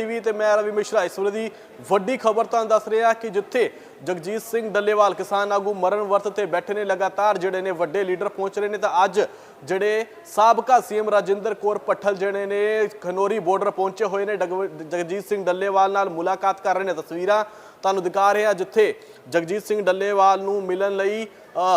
TV ਤੇ ਮੈਂ ਰਵੀ ਮਿਸ਼ਰਾ। ਇਸ ਵੇਲੇ ਦੀ ਵੱਡੀ ਖਬਰ ਤੁਹਾਨੂੰ ਦੱਸ ਰਿਹਾ ਕਿ ਜਿੱਥੇ ਜਗਜੀਤ ਸਿੰਘ ਡੱਲੇਵਾਲ ਕਿਸਾਨ ਆਗੂ ਮਰਨ ਵਰਤ ਤੇ ਬੈਠੇ ਨੇ, ਲਗਾਤਾਰ ਜਿਹੜੇ ਨੇ ਵੱਡੇ ਲੀਡਰ ਪਹੁੰਚ ਰਹੇ ਨੇ, ਤਾਂ ਅੱਜ ਜਿਹੜੇ ਸਾਬਕਾ ਸੀਐਮ ਰਾਜਿੰਦਰ ਕੌਰ ਪੱਠਲ ਜਿਹੜੇ ਨੇ, ਖਨੋਰੀ ਬਾਰਡਰ ਪਹੁੰਚੇ ਹੋਏ ਨੇ। ਡਗ- ਜਗਜੀਤ ਸਿੰਘ ਡੱਲੇਵਾਲ ਨਾਲ ਮੁਲਾਕਾਤ ਕਰ ਰਹੇ ਨੇ। ਤਸਵੀਰਾਂ ਤੁਹਾਨੂੰ ਦਿਖਾ ਰਿਹਾ ਜਿੱਥੇ ਜਗਜੀਤ ਸਿੰਘ ਡੱਲੇਵਾਲ ਨੂੰ ਮਿਲਣ ਲਈ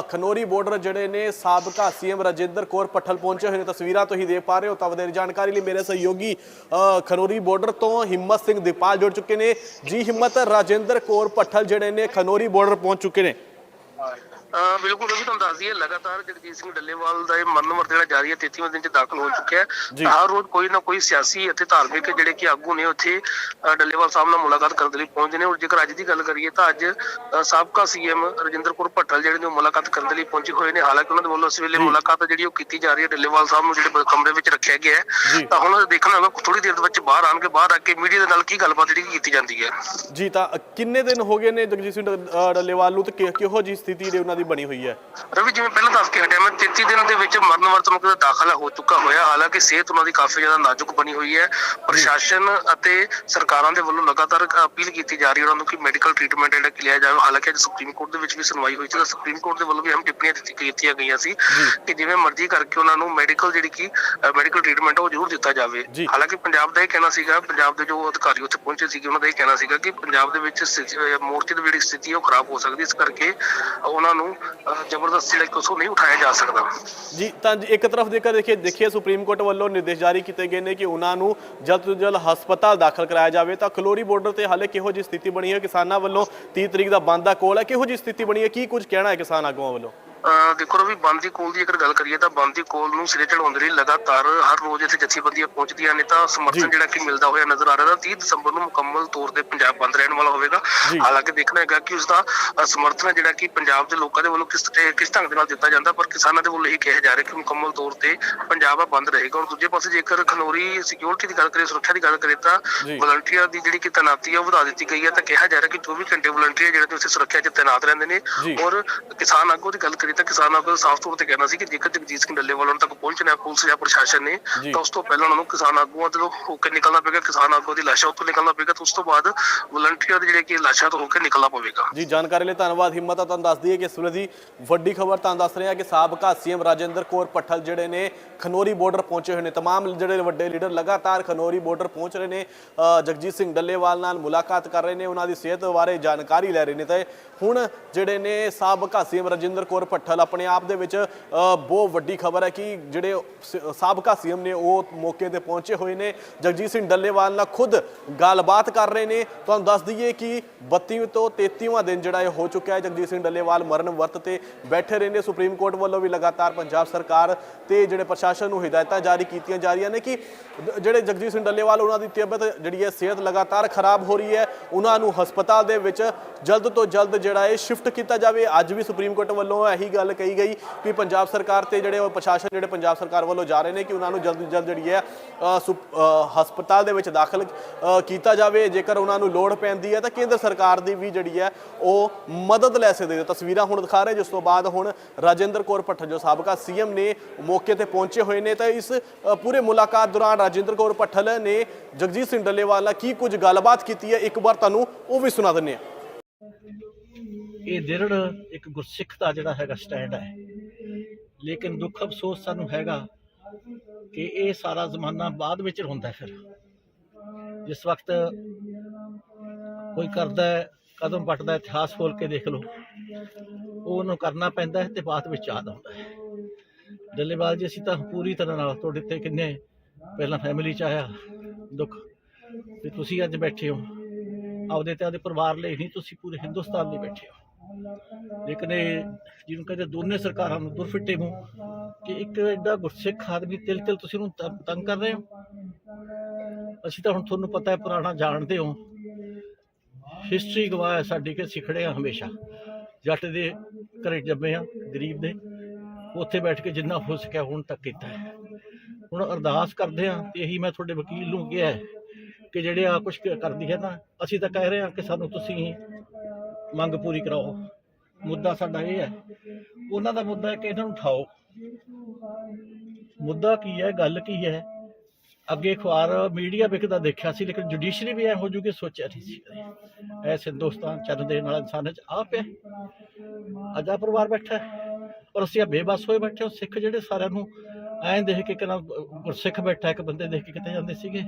ਖਨੋਰੀ ਬਾਰਡਰ ਜਿਹੜੇ ਨੇ ਸਾਬਕਾ ਸੀਐਮ ਰਾਜਿੰਦਰ ਕੌਰ ਪੱਠਲ ਪਹੁੰਚੇ ਹੋਏ ਨੇ। ਤਸਵੀਰਾਂ ਤੁਸੀਂ ਦੇਖ ਪਾ ਰਹੇ ਹੋ ਤਾਂ ਵਧੇਰੇ ਜਾਣਕਾਰੀ ਲਈ ਮੇਰੇ ਸਹਿਯੋਗੀ ਅ, ਖਨੋਰੀ ਬਾਰਡਰ ਤੋਂ ਹਿੰਮਤ ਸਿੰਘ ਦੀਪਾਲ ਜੁੜ ਚੁੱਕੇ ਨੇ। ਜੀ ਹਿੰਮਤ ਰਾਜਿੰਦਰ ਕੌਰ ਪੱਠਲ ਜਿਹੜੇ ਨੇ ਖਨੋਰੀ ਬਾਰਡਰ ਪਹੁੰਚ ਚੁੱਕੇ ਨੇ। ਬਿਲਕੁਲ ਉਹ ਵੀ ਤੁਹਾਨੂੰ ਦੱਸ ਦਈਏ ਲਗਾਤਾਰ ਜਗਜੀਤ ਸਿੰਘ ਡੱਲੇਵਾਲ ਦਾ ਇਹ ਮਰਨ ਵਰਤ ਜਿਹੜਾ ਜਾਰੀ ਹੈ 33ਵੇਂ ਦਿਨ ਚ ਦਾਖਲ ਹੋ ਚੁੱਕਿਆ। ਹੈ। ਹਰ ਰੋਜ਼ ਕੋਈ ਨਾ ਕੋਈ ਸਿਆਸੀ ਅਤੇ ਧਾਰਮਿਕ ਜਿਹੜੇ ਕਿ ਆਗੂ ਨੇ ਉੱਥੇ ਡੱਲੇਵਾਲ ਸਾਹਿਬ ਨਾਲ ਮੁਲਾਕਾਤ ਕਰਨ ਦੇ ਲਈ ਪਹੁੰਚਦੇ ਨੇ। ਔਰ ਜੇਕਰ ਅੱਜ ਦੀ ਗੱਲ ਕਰੀਏ ਤਾਂ ਅੱਜ ਸਾਬਕਾ ਸੀਐਮ ਰਜਿੰਦਰ ਕੌਰ ਭੱਟਲ ਜਿਹੜੇ ਨੇ ਮੁਲਾਕਾਤ ਕਰਨ ਦੇ ਲਈ ਪਹੁੰਚੇ ਹੋਏ ਨੇ। ਹਾਲਾਂਕਿ ਉਹਨਾਂ ਦੇ ਵੱਲੋਂ ਇਸ ਵੇਲੇ ਮੁਲਾਕਾਤ ਜਿਹੜੀ ਉਹ ਕੀਤੀ ਜਾ ਰਹੀ ਹੈ ਡੱਲੇਵਾਲ ਸਾਹਿਬ ਨੂੰ ਜਿਹੜੇ ਕਮਰੇ ਵਿੱਚ ਰੱਖਿਆ ਗਿਆ। ਹੈ। ਤਾਂ ਹੁਣ ਦੇਖਣਾ ਹੋਗਾ ਥੋੜੀ ਦੇਰ ਦੇ ਵਿੱਚ ਬਾਹਰ ਆਣਗੇ ਬਾਹਰ ਆ ਕੇ ਮੀਡੀਆ ਦੇ ਨਾਲ ਕੀ ਗੱਲਬਾਤ ਜਿਹੜੀ ਕੀਤੀ ਜਾਂਦੀ ਹੈ। ਜੀ ਤਾਂ ਕਿੰਨੇ ਦਿਨ ਹੋ ਗਏ ਨੇ ਜਗਜੀਤ ਸਿੰਘ ਡੱਲੇਵਾਲ ਨੂੰ ਤੇ ਕਿ- ਕਿਹੋ ਜੀ ਸਥਿਤੀ ਦੇ ਉਹਨਾਂ ਦੀ ਬਣੀ ਹੋਈ ਹੈ। ਰਵੀ ਜਿਵੇਂ ਪਹਿਲਾਂ ਦੱਸ ਕੇ ਹਟਿਆ ਮੈਂ 33 ਦਿਨ ਦੇ ਵਿੱਚ ਮਰਨ ਵਰਤ ਮੁਕਤ ਦਾ ਦਾਖਲਾ ਹੋ ਚੁੱਕਾ ਹੋਇਆ। ਹਾਲਾਂਕਿ ਸਿਹਤ ਉਹਨਾਂ ਦੀ ਕਾਫੀ ਜ਼ਿਆਦਾ ਨਾਜ਼ੁਕ ਬਣੀ ਹੋਈ ਹੈ। ਪ੍ਰਸ਼ਾਸਨ ਅਤੇ ਸਰਕਾਰਾਂ ਦੇ ਵੱਲੋਂ ਲਗਾਤਾਰ ਅਪੀਲ ਕੀਤੀ ਜਾ ਰਹੀ ਹੈ ਉਹਨਾਂ ਨੂੰ ਕਿ ਮੈਡੀਕਲ ਟ੍ਰੀਟਮੈਂਟ ਜਿਹੜਾ ਲਿਆ ਜਾਵੇ। ਹਾਲਾਂਕਿ ਅੱਜ ਸੁਪਰੀਮ ਕੋਰਟ ਦੇ ਵਿੱਚ ਵੀ ਸੁਣਵਾਈ ਹੋਈ ਸੀ ਤਾਂ ਸੁਪਰੀਮ ਕੋਰਟ ਦੇ ਵੱਲੋਂ ਵੀ ਅਹਿਮ ਟਿੱਪਣੀਆਂ ਦਿੱਤੀ ਕੀਤੀਆਂ ਗਈਆਂ ਸੀ ਕਿ ਜਿਵੇਂ ਮਰਜ਼ੀ ਕਰਕੇ ਉਹਨਾਂ ਨੂੰ ਮੈਡੀਕਲ ਜਿਹੜੀ ਕਿ ਮੈਡੀਕਲ ਟ੍ਰੀਟਮੈਂਟ ਉਹ ਜ਼ਰੂਰ ਦਿੱਤਾ ਜਾਵੇ। ਹਾਲਾਂਕਿ ਪੰਜਾਬ ਦਾ ਇਹ ਕਹਿਣਾ ਸੀਗਾ ਪੰਜਾਬ ਦੇ ਜੋ ਅਧਿਕਾਰੀ ਉੱਥੇ ਪਹੁੰਚੇ ਸੀਗੇ ਉਹਨਾਂ ਦਾ ਇਹ ਕਹਿਣਾ ਸੀਗਾ ਕਿ ਪੰਜਾਬ ਦੇ ਵਿੱਚ ਮੋਰਚੇ ਦੀ ਜਿਹੜੀ ਸਥਿਤੀ ਉਹ ਖਰਾਬ ਹੋ ਸਕਦੀ ਇਸ ਕਰਕੇ ਉਹਨਾਂ ਨੂੰ ਅਹ, ਜ਼ਬਰਦਸਤੀ ਲਈ ਕੁਝ ਨਹੀਂ ਉਠਾਇਆ ਜਾ ਸਕਦਾ। ਜੀ, ਤਾਂ ਇੱਕ ਤਰਫ ਜੇਕਰ ਦੇਖੀਏ ਦੇਖੀਏ ਸੁਪਰੀਮ ਕੋਰਟ ਵੱਲੋਂ ਨਿਰਦੇਸ਼ ਜਾਰੀ ਕੀਤੇ ਗਏ ਨੇ ਕਿ ਉਹਨਾਂ ਨੂੰ ਜਲਦ ਤੋਂ ਜਲਦ ਹਸਪਤਾਲ ਦਾਖਲ ਕਰਾਇਆ ਜਾਵੇ। ਤਾਂ ਖਲੋਰੀ ਬਾਰਡਰ ਤੇ ਹਾਲੇ ਕਿਹੋ ਜੀ ਸਥਿਤੀ ਬਣੀ ਹੈ? ਕਿਸਾਨਾਂ ਵੱਲੋਂ 30 ਤਰੀਕ ਦਾ ਬੰਦ ਦਾ ਕੋਲ ਹੈ। ਕਿਹੋ ਜੀ ਸਥਿਤੀ ਬਣੀ ਹੈ? ਕੀ ਕੁਝ ਕਹਿਣਾ ਹੈ ਕਿਸਾਨ ਆਗੂਆਂ ਵੱਲੋਂ? ਦੇਖੋ ਰਵੀ ਬੰਦੀ ਕੋਲ ਦੀ ਅਗਰ ਗੱਲ ਕਰੀਏ ਤਾਂ ਬੰਦੀ ਕੋਲ ਨੂੰ ਸਿਰੇ ਚੜਾਉਣ ਦੇ ਲਈ ਲਗਾਤਾਰ ਹਰ ਰੋਜ਼ ਇੱਥੇ ਜਥੇਬੰਦੀਆਂ ਪਹੁੰਚਦੀਆਂ ਨੇ ਤਾਂ। ਸਮਰਥਨ ਜਿਹੜਾ ਕਿ ਮਿਲਦਾ ਹੋਇਆ ਨਜ਼ਰ ਆ ਰਿਹਾ ਤਾਂ 30 ਦਸੰਬਰ ਨੂੰ ਮੁਕੰਮਲ ਤੌਰ ਤੇ ਪੰਜਾਬ ਬੰਦ ਰਹਿਣ ਵਾਲਾ ਹੋਵੇਗਾ। ਹਾਲਾਂਕਿ ਦੇਖਣਾ ਹੈਗਾ ਕਿ ਉਸ ਦਾ ਸਮਰਥਨ ਜਿਹੜਾ ਕਿ ਪੰਜਾਬ ਦੇ ਲੋਕਾਂ ਦੇ ਵੱਲੋਂ ਕਿਸ ਤੇ- ਕਿਸ ਢੰਗ ਦੇ ਨਾਲ ਦਿੱਤਾ ਜਾਂਦਾ ਪਰ ਕਿਸਾਨਾਂ ਦੇ ਵੱਲੋਂ ਇਹ ਕਿਹਾ ਜਾ ਰਿਹਾ ਕਿ ਮੁਕੰਮਲ ਤੌਰ ਤੇ ਪੰਜਾਬ ਆ ਬੰਦ ਰਹੇਗਾ ਔਰ ਦੂਜੇ ਪਾਸੇ ਜੇਕਰ ਖਨੋਰੀ ਸਿਕਿਉਰਿਟੀ ਦੀ ਗੱਲ ਕਰੀਏ ਸੁਰੱਖਿਆ ਦੀ ਗੱਲ ਕਰੀਏ ਤਾਂ। ਵਲੰਟੀਅਰ ਦੀ ਜਿਹੜੀ ਕਿ ਤੈਨਾਤੀ ਹੈ ਉਹ ਵਧਾ ਦਿੱਤੀ ਗਈ ਹੈ ਤਾਂ ਕਿਹਾ ਜਾ ਰਿਹਾ ਕਿ 24 ਘੰਟੇ ਵਲੰਟੀਅਰ ਜਿਹੜੇ ਉੱਥੇ ਸੁਰੱਖਿਆ 'ਚ ਤੈਨਾਤ ਰਹਿੰਦੇ ਨੇ। ਔਰ ਕਿਸਾਨ ਆਗੂ ਦੀ ਗੱਲ ਕਰੀਏ ਤਾਂ ਕਿਸਾਨ ਆਗੂ ਦਾ ਸਾਫ਼ ਤੌਰ ਤੇ ਕਹਿਣਾ ਸੀ ਕਿ ਜੇਕਰ ਜਗਜੀਤ ਸਿੰਘ ਡੱਲੇਵਾਲ ਉਹਨਾਂ ਤੱਕ ਪਹੁੰਚਣਾ ਹੈ ਪੁਲਿਸ ਜਾਂ ਪ੍ਰਸ਼ਾਸਨ ਨੇ ਜੀ। ਤਾਂ ਉਸ ਤੋਂ ਪਹਿਲਾਂ ਉਹਨਾਂ ਨੂੰ ਕਿਸਾਨ ਆਗੂਆਂ ਤੋਂ ਹੋ ਕੇ ਨਿਕਲਣਾ ਪਵੇਗਾ ਕਿਸਾਨ ਆਗੂ ਦੀ ਲਾਸ਼ਾਂ ਉੱਥੋਂ ਨਿਕਲਣਾ ਪਵੇਗਾ ਤਾਂ ਉਸ ਤੋਂ ਬਾਅਦ ਵਲੰਟੀਅਰ ਜਿਹੜੇ ਕਿ ਲਾਸ਼ਾਂ ਤੋਂ ਹੋ ਕੇ ਨਿਕਲਣਾ ਪਵੇਗਾ ਜੀ ਜਾਣਕਾਰੀ ਲਈ ਧੰਨਵਾਦ ਹਿੰਮਤ ਆ ਤੁਹਾਨੂੰ ਦੱਸ ਦਈਏ ਕਿ ਇਸ ਵੇਲੇ ਦੀ ਵੱਡੀ ਖਬਰ ਤੁਹਾਨੂੰ ਦੱਸ ਰਹੇ ਹਾਂ ਕਿ ਸਾਬਕਾ ਸੀਐਮ ਰਾਜਿੰਦਰ ਕੌਰ ਪੱਠਲ ਜਿਹੜੇ ਨੇ ਖਨੋਰੀ ਬਾਰਡਰ ਪਹੁੰਚੇ ਹੋਏ ਨੇ तमाम ਜਿਹੜੇ ਵੱਡੇ ਲੀਡਰ ਲਗਾਤਾਰ ਖਨੋਰੀ ਬਾਰਡਰ ਪਹੁੰਚ ਰਹੇ ਨੇ ਅ, ਜਗਜੀਤ ਸਿੰਘ ਡੱਲੇਵਾਲ ਨਾਲ ਮੁਲਾਕਾਤ ਕਰ ਰਹੇ ਨੇ ਉਹਨਾਂ ਦੀ ਸਿਹਤ ਬਾਰੇ ਜਾਣਕਾਰੀ ਲੈ ਰਹੇ ਨੇ ਤੇ ਹੁਣ ਜਿਹੜੇ ਨੇ ਸਾਬਕਾ ਸੀਐਮ ਰਾਜਿੰਦਰ ਕੌਰ ਪੱਠਲ ਆਪਣੇ ਆਪ ਦੇ ਵਿੱਚ ਬਹੁਤ ਵੱਡੀ ਖਬਰ ਹੈ ਕਿ ਜਿਹੜੇ ਸ- ਸਾਬਕਾ ਸੀਐਮ ਨੇ ਉਹ ਮੌਕੇ ਤੇ ਪਹੁੰਚੇ ਹੋਏ ਨੇ। ਜਗਜੀਤ ਸਿੰਘ ਡੱਲੇਵਾਲ ਨਾਲ ਖੁਦ ਗੱਲਬਾਤ ਕਰ ਰਹੇ ਨੇ। ਤੁਹਾਨੂੰ ਦੱਸ ਦਈਏ ਕਿ 32 ਤੋਂ 33ਵਾਂ ਦਿਨ ਜਿਹੜਾ ਇਹ ਹੋ ਚੁੱਕਿਆ ਹੈ, ਜਗਜੀਤ ਸਿੰਘ ਡੱਲੇਵਾਲ ਮਰਨ ਵਰਤ ਤੇ ਬੈਠੇ ਰਹੇ ਨੇ। ਸੁਪਰੀਮ ਕੋਰਟ ਵੱਲੋਂ ਵੀ ਲਗਾਤਾਰ ਪੰਜਾਬ ਸਰਕਾਰ ਤੇ ਜਿਹੜੇ ਪ੍ਰਸ਼ਾਸਨ ਨੂੰ ਹਦਾਇਤਾਂ ਜਾਰੀ ਕੀਤੀਆਂ ਜਾ ਰਹੀਆਂ ਨੇ ਕਿ ਜਿਹੜੇ ਜਗਜੀਤ ਸਿੰਘ ਡੱਲੇਵਾਲ, ਉਹਨਾਂ ਦੀ ਤਬੀਅਤ ਜਿਹੜੀ ਹੈ, ਸਿਹਤ ਲਗਾਤਾਰ ਖਰਾਬ ਹੋ ਰਹੀ ਹੈ। ਉਹਨਾਂ ਨੂੰ ਹਸਪਤਾਲ ਦੇ ਵਿੱਚ ਜਲਦ ਤੋਂ ਜਲਦ ਜਿਹੜਾ ਹੈ ਸ਼ਿਫਟ ਕੀਤਾ ਜਾਵੇ। ਅੱਜ ਵੀ ਸੁਪਰੀਮ ਕੋਰਟ ਵੱਲੋਂ ਇਹੀ ਗੱਲ ਕਹੀ ਗਈ ਕਿ ਪੰਜਾਬ ਸਰਕਾਰ ਤੇ ਜਿਹੜੇ ਪ੍ਰਸ਼ਾਸਨ, ਜਿਹੜੇ ਪੰਜਾਬ ਸਰਕਾਰ ਵੱਲੋਂ ਜਾ ਰਹੇ ਨੇ ਕਿ ਉਹਨਾਂ ਨੂੰ ਜਲਦ ਤੋਂ ਜਲਦ ਜਿਹੜੀ ਹੈ ਹਸਪਤਾਲ ਦੇ ਵਿੱਚ ਦਾਖਲ ਕੀਤਾ ਜਾਵੇ। ਜੇਕਰ ਉਹਨਾਂ ਨੂੰ ਲੋੜ ਪੈਂਦੀ ਹੈ ਤਾਂ ਕੇਂਦਰ ਸਰਕਾਰ ਦੀ ਵੀ ਜਿਹੜੀ ਹੈ, ਉਹ ਮਦਦ ਲੈ ਸਕਦੇ ਨੇ। ਤਸਵੀਰਾਂ ਹੁਣ ਦਿਖਾ ਰਹੇ, ਜਿਸ ਤੋਂ ਬਾਅਦ ਹੁਣ ਰਾਜਿੰਦਰ ਕੌਰ ਭੱਠਲ ਜੋ ਸਾਬਕਾ ਸੀਐਮ ਨੇ, ਮੌਕੇ ਤੇ ਪਹੁੰਚੇ ਹੋਏ ਨੇ ਤਾਂ ਇਸ ਪੂਰੇ ਮੁਲਾਕਾਤ ਦੌਰਾਨ ਰਾਜਿੰਦਰ ਕੌਰ ਭੱਠਲ ਨੇ ਜਗਜੀਤ ਸਿੰਘ ਡੱਲੇਵਾਲ ਨਾਲ ਕੀ ਕੁਝ ਗੱਲਬਾਤ ਕੀਤੀ ਹੈ? ਇੱਕ ਵਾਰ ਤੁਹਾਨੂੰ ਉਹ ਵੀ ਸੁਣਾ ਦਿੰਦੇ ਹਾਂ। ਇਹ ਦਿਰੜ ਇੱਕ ਗੁਰਸਿੱਖ ਦਾ ਜਿਹੜਾ ਹੈਗਾ ਸਟੈਂਡ ਹੈ। ਲੇਕਿਨ ਦੁੱਖ ਅਫਸੋਸ ਸਾਨੂੰ ਹੈਗਾ ਕਿ ਇਹ ਸਾਰਾ ਜ਼ਮਾਨਾ ਬਾਅਦ ਵਿੱਚ ਹੁੰਦਾ ਫਿਰ। ਜਿਸ ਵਕਤ ਕੋਈ ਕਰਦਾ ਕਦਮ ਪੱਟਦਾ ਇਤਿਹਾਸ ਖੋਲ ਕੇ ਦੇਖ ਲਓ, ਉਹ ਉਹਨੂੰ ਕਰਨਾ ਪੈਂਦਾ ਹੈ ਤੇ ਬਾਅਦ ਵਿੱਚ ਯਾਦ ਆਉਂਦਾ ਹੈ। ਡੱਲੇਵਾਲ ਜੀ, ਅਸੀਂ ਤਾਂ ਪੂਰੀ ਤਰ੍ਹਾਂ ਨਾਲ ਤੁਹਾਡੇ ਤੇ ਕਿੰਨੇ ਪਹਿਲਾਂ ਫੈਮਿਲੀ ਚ ਆਇਆ ਦੁੱਖ ਤੇ ਤੁਸੀਂ ਅੱਜ ਬੈਠੇ ਹੋ। ਆਪਦੇ ਤੇ, ਆਪਦੇ ਪਰਿਵਾਰ ਲਈ ਨਹੀਂ, ਤੁਸੀਂ ਪੂਰੇ ਹਿੰਦੁਸਤਾਨ ਲਈ ਬੈਠੇ ਹੋ। ਲੇਕਿਨ ਇਹ ਜਿਹਨੂੰ ਕਹਿੰਦੇ ਦੋਨੇ ਸਰਕਾਰਾਂ ਨੂੰ ਦੁਰਫਿੱਟੇ ਮੂੰਹ ਕਿ ਇੱਕ ਐਡਾ ਗੁਰਸਿੱਖ ਆਦਮੀ ਤਿਲ ਤਿਲ ਤੁਸੀਂ ਉਹਨੂੰ ਤੰਗ ਕਰ ਰਹੇ ਹੋ? ਅਸੀਂ ਤਾਂ ਹੁਣ ਤੁਹਾਨੂੰ ਪਤਾ ਹੈ ਪੁਰਾਣਾ ਜਾਣਦੇ ਹੋ। ਹਿਸਟਰੀ ਗਵਾਹ ਹੈ ਸਾਡੀ ਕਿ ਸਿਖੜੇ ਆ ਹਮੇਸ਼ਾ। ਜੱਟ ਦੇ ਘਰੇ ਜੰਮੇ ਆ ਗਰੀਬ ਦੇ। ਉੱਥੇ ਬੈਠ ਕੇ ਜਿੰਨਾ ਹੋ ਸਕਿਆ ਹੁਣ ਤੱਕ ਕੀਤਾ ਹੈ। ਹੁਣ ਅਰਦਾਸ ਕਰਦੇ ਆ ਤੇ ਇਹੀ ਮੈਂ ਤੁਹਾਡੇ ਵਕੀਲ ਨੂੰ ਕਿਹਾ ਕਿ ਜਿਹੜੇ ਆ ਕੁਝ ਕਰਦੀ ਹੈ ਨਾ, ਅਸੀਂ ਤਾਂ ਕਹਿ ਰਹੇ ਹਾਂ ਕਿ ਸਾਨੂੰ ਤੁਸੀਂ ਮੰਗ ਪੂਰੀ ਕਰਾਓ। ਮੁੱਦਾ ਸਾਡਾ ਇਹ ਹੈ, ਉਹਨਾਂ ਦਾ ਮੁੱਦਾ ਹੈ ਕਿ ਇਹਨਾਂ ਨੂੰ ਉਠਾਓ ਮੁੱਦਾ ਕੀ ਹੈ, ਗੱਲ ਕੀ ਹੈ? ਅੱਗੇ ਅਖਬਾਰ ਮੀਡੀਆ ਵਿਕਦਾ ਦੇਖਿਆ ਸੀ, ਲੇਕਿਨ ਜੁਡੀਸ਼ਰੀ ਵੀ ਐ ਹੋ ਜੂਗੀ ਸੋਚਿਆ ਨਹੀਂ ਸੀ ਕਦੇ। ਐਸ ਹਿੰਦੁਸਤਾਨ ਚੱਲ ਦੇਣ ਵਾਲਾ ਇਨਸਾਨ ਚ ਆ ਪਿਆ। ਅਜਾ ਪਰਿਵਾਰ ਬੈਠਾ ਔਰ ਅਸੀਂ ਬੇਬਸ ਹੋਏ ਬੈਠੇ ਹਾਂ ਸਿੱਖ ਜਿਹੜੇ ਸਾਰਿਆਂ ਨੂੰ ਐਂ ਦੇਖ ਕੇ ਕਿਨਾ ਗੁਰਸਿੱਖ ਬੈਠਾ, ਇੱਕ ਬੰਦੇ ਦੇਖ ਕੇ ਕਿਤੇ ਜਾਂਦੇ ਸੀਗੇ।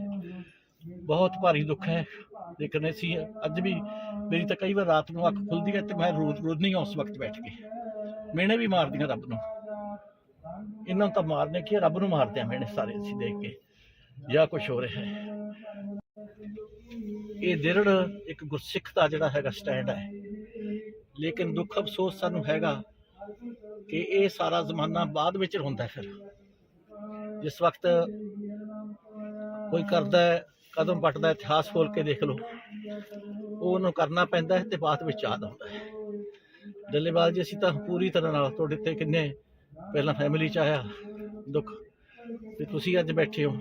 ਬਹੁਤ ਭਾਰੀ ਦੁੱਖ ਹੈ। ਲੇਕਿਨ ਅਸੀਂ ਅੱਜ ਵੀ ਮੇਰੀ ਤਾਂ ਕਈ ਵਾਰ ਰਾਤ ਨੂੰ ਅੱਖ ਖੁੱਲਦੀ ਹੈ ਤੇ ਮੈਂ ਰੋਜ਼ ਰੋਜ਼ ਨਹੀਂ ਉਸ ਵਕਤ ਬੈਠ ਕੇ। ਮਿਹਣੇ ਵੀ ਮਾਰਦੀਆਂ ਰੱਬ ਨੂੰ। ਇਹਨਾਂ ਤਾਂ ਮਾਰਨੇ ਕੀ ਰੱਬ ਨੂੰ ਮਾਰਦੇ ਆ ਮੈਨੇ ਸਾਰੇ ਅਸੀਂ ਦੇਖ ਕੇ। ਜਾਂ ਕੁਝ ਹੋ ਰਿਹਾ ਹੈ। ਇਹ ਦਿਰੜ ਇੱਕ ਗੁਰਸਿੱਖ ਦਾ ਜਿਹੜਾ ਹੈਗਾ ਸਟੈਂਡ ਹੈ। ਲੇਕਿਨ ਦੁੱਖ ਅਫਸੋਸ ਸਾਨੂੰ ਹੈਗਾ ਕਿ ਇਹ ਸਾਰਾ ਜ਼ਮਾਨਾ ਬਾਅਦ ਵਿੱਚ ਹੁੰਦਾ ਫਿਰ। ਜਿਸ ਵਕਤ ਕੋਈ ਕਰਦਾ ਕਦਮ ਪੱਟਦਾ ਹੈ, ਇਤਿਹਾਸ ਖੋਲ ਕੇ ਦੇਖ ਲਓ। ਉਹਨੂੰ ਕਰਨਾ ਪੈਂਦਾ ਹੈ ਤੇ ਬਾਅਦ ਵਿੱਚ ਯਾਦ ਆਉਂਦਾ ਹੈ। ਡੱਲੇਵਾਲ ਜੀ ਅਸੀਂ ਤਾਂ ਪੂਰੀ ਤਰ੍ਹਾਂ ਨਾਲ ਤੁਹਾਡੇ ਤੇ ਕਿੰਨੇ ਪਹਿਲਾਂ ਫੈਮਿਲੀ ਚ ਆਇਆ ਦੁੱਖ। ਤੇ ਤੁਸੀਂ ਅੱਜ ਬੈਠੇ ਹੋ।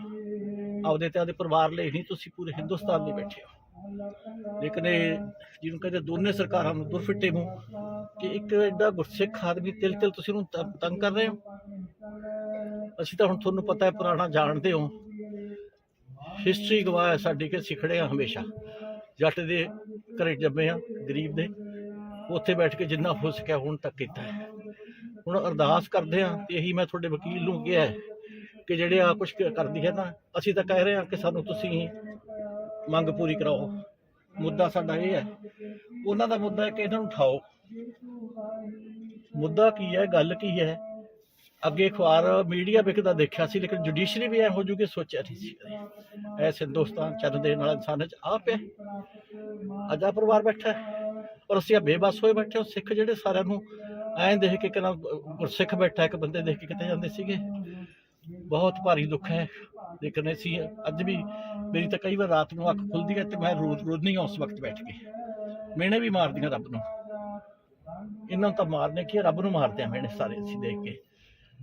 ਆਪਦੇ ਤੇ ਆਪਦੇ ਪਰਿਵਾਰ ਲਈ ਨਹੀਂ ਤੁਸੀਂ ਪੂਰੇ ਹਿੰਦੁਸਤਾਨ ਲਈ ਬੈਠੇ ਹੋ। ਲੇਕਿਨ ਇਹ ਜਿਹਨੂੰ ਕਹਿੰਦੇ ਦੋਨੇ ਸਰਕਾਰਾਂ ਨੂੰ ਦੁਰਫਿੱਟੇ ਨੂੰ ਕਿ ਇੱਕ ਐਡਾ ਗੁਰਸਿੱਖ ਆਦਮੀ ਤਿਲ ਤਿਲ ਤੁਸੀਂ ਉਹਨੂੰ ਤੰਗ ਕਰ ਰਹੇ ਹੋ? ਅਸੀਂ ਤਾਂ ਹੁਣ ਤੁਹਾਨੂੰ ਪਤਾ ਹੈ ਪੁਰਾਣਾ ਜਾਣਦੇ ਹੋ। ਹਿਸਟਰੀ ਗਵਾਹ ਹੈ ਸਾਡੀ ਕਿ ਸਿਖੜੇ ਆ ਹਮੇਸ਼ਾ। ਜੱਟ ਦੇ ਘਰੇ ਜੰਮੇ ਆ ਗਰੀਬ ਦੇ। ਉੱਥੇ ਬੈਠ ਕੇ ਜਿੰਨਾ ਹੋ ਸਕਿਆ ਹੁਣ ਤੱਕ ਕੀਤਾ ਹੈ। ਹੁਣ ਅਰਦਾਸ ਕਰਦੇ ਆ ਤੇ ਇਹੀ ਮੈਂ ਤੁਹਾਡੇ ਵਕੀਲ ਨੂੰ ਕਿਹਾ ਕਿ ਜਿਹੜੇ ਆ ਕੁਝ ਕਰਦੀ ਹੈ ਨਾ ਅਸੀਂ ਤਾਂ ਕਹਿ ਰਹੇ ਹਾਂ ਕਿ ਸਾਨੂੰ ਤੁਸੀਂ ਮੰਗ ਪੂਰੀ ਕਰਾਓ। ਮੁੱਦਾ ਸਾਡਾ ਇਹ ਹੈ, ਉਹਨਾਂ ਦਾ ਮੁੱਦਾ ਹੈ ਕਿ ਇਹਨਾਂ ਨੂੰ ਉਠਾਓ। ਮੁੱਦਾ ਕੀ ਹੈ, ਗੱਲ ਕੀ ਹੈ? ਅੱਗੇ ਅਖਬਾਰ ਮੀਡੀਆ ਵਿਕਦਾ ਦੇਖਿਆ ਸੀ, ਲੇਕਿਨ ਜੁਡੀਸ਼ਰੀ ਵੀ ਐ ਹੋ ਜੂਗੀ ਸੋਚਿਆ ਨਹੀਂ ਸੀ ਕਦੇ। ਹਿੰਦੁਸਤਾਨ ਚੱਲ ਦੇਣ ਵਾਲਾ ਇਨਸਾਨ ਚ ਆ ਪਿਆ। ਅਜਾ ਪਰਿਵਾਰ ਬੈਠਾ ਔਰ ਅਸੀਂ ਬੇਬਸ ਹੋਏ ਬੈਠੇ ਹੋ। ਸਿੱਖ ਜਿਹੜੇ ਸਾਰਿਆਂ ਨੂੰ ਐਂ ਦੇਖ ਕੇ ਕਿਨਾ ਗੁਰਸਿੱਖ ਬੈਠਾ ਇੱਕ ਬੰਦੇ ਦੇਖ ਕੇ ਕਿਤੇ ਜਾਂਦੇ ਸੀਗੇ। ਬਹੁਤ ਭਾਰੀ ਦੁੱਖ ਹੈ। ਲੇਕਿਨ ਅਸੀਂ ਅੱਜ ਵੀ ਮੇਰੀ ਤਾਂ ਕਈ ਵਾਰ ਰਾਤ ਨੂੰ ਅੱਖ ਖੁੱਲਦੀ ਹੈ ਤੇ ਮੈਂ ਰੋਜ਼ ਰੋਜ਼ ਨਹੀਂ ਉਸ ਵਕਤ ਬੈਠ ਕੇ। ਮਿਹਣੇ ਵੀ ਮਾਰਦੀਆਂ ਰੱਬ ਨੂੰ। ਇਹਨਾਂ ਨੂੰ ਤਾਂ ਮਾਰਨੇ ਕੀ ਰੱਬ ਨੂੰ ਮਾਰਦੇ ਆ ਮਿਹਣੇ ਸਾਰੇ ਅਸੀਂ ਦੇਖ ਕੇ।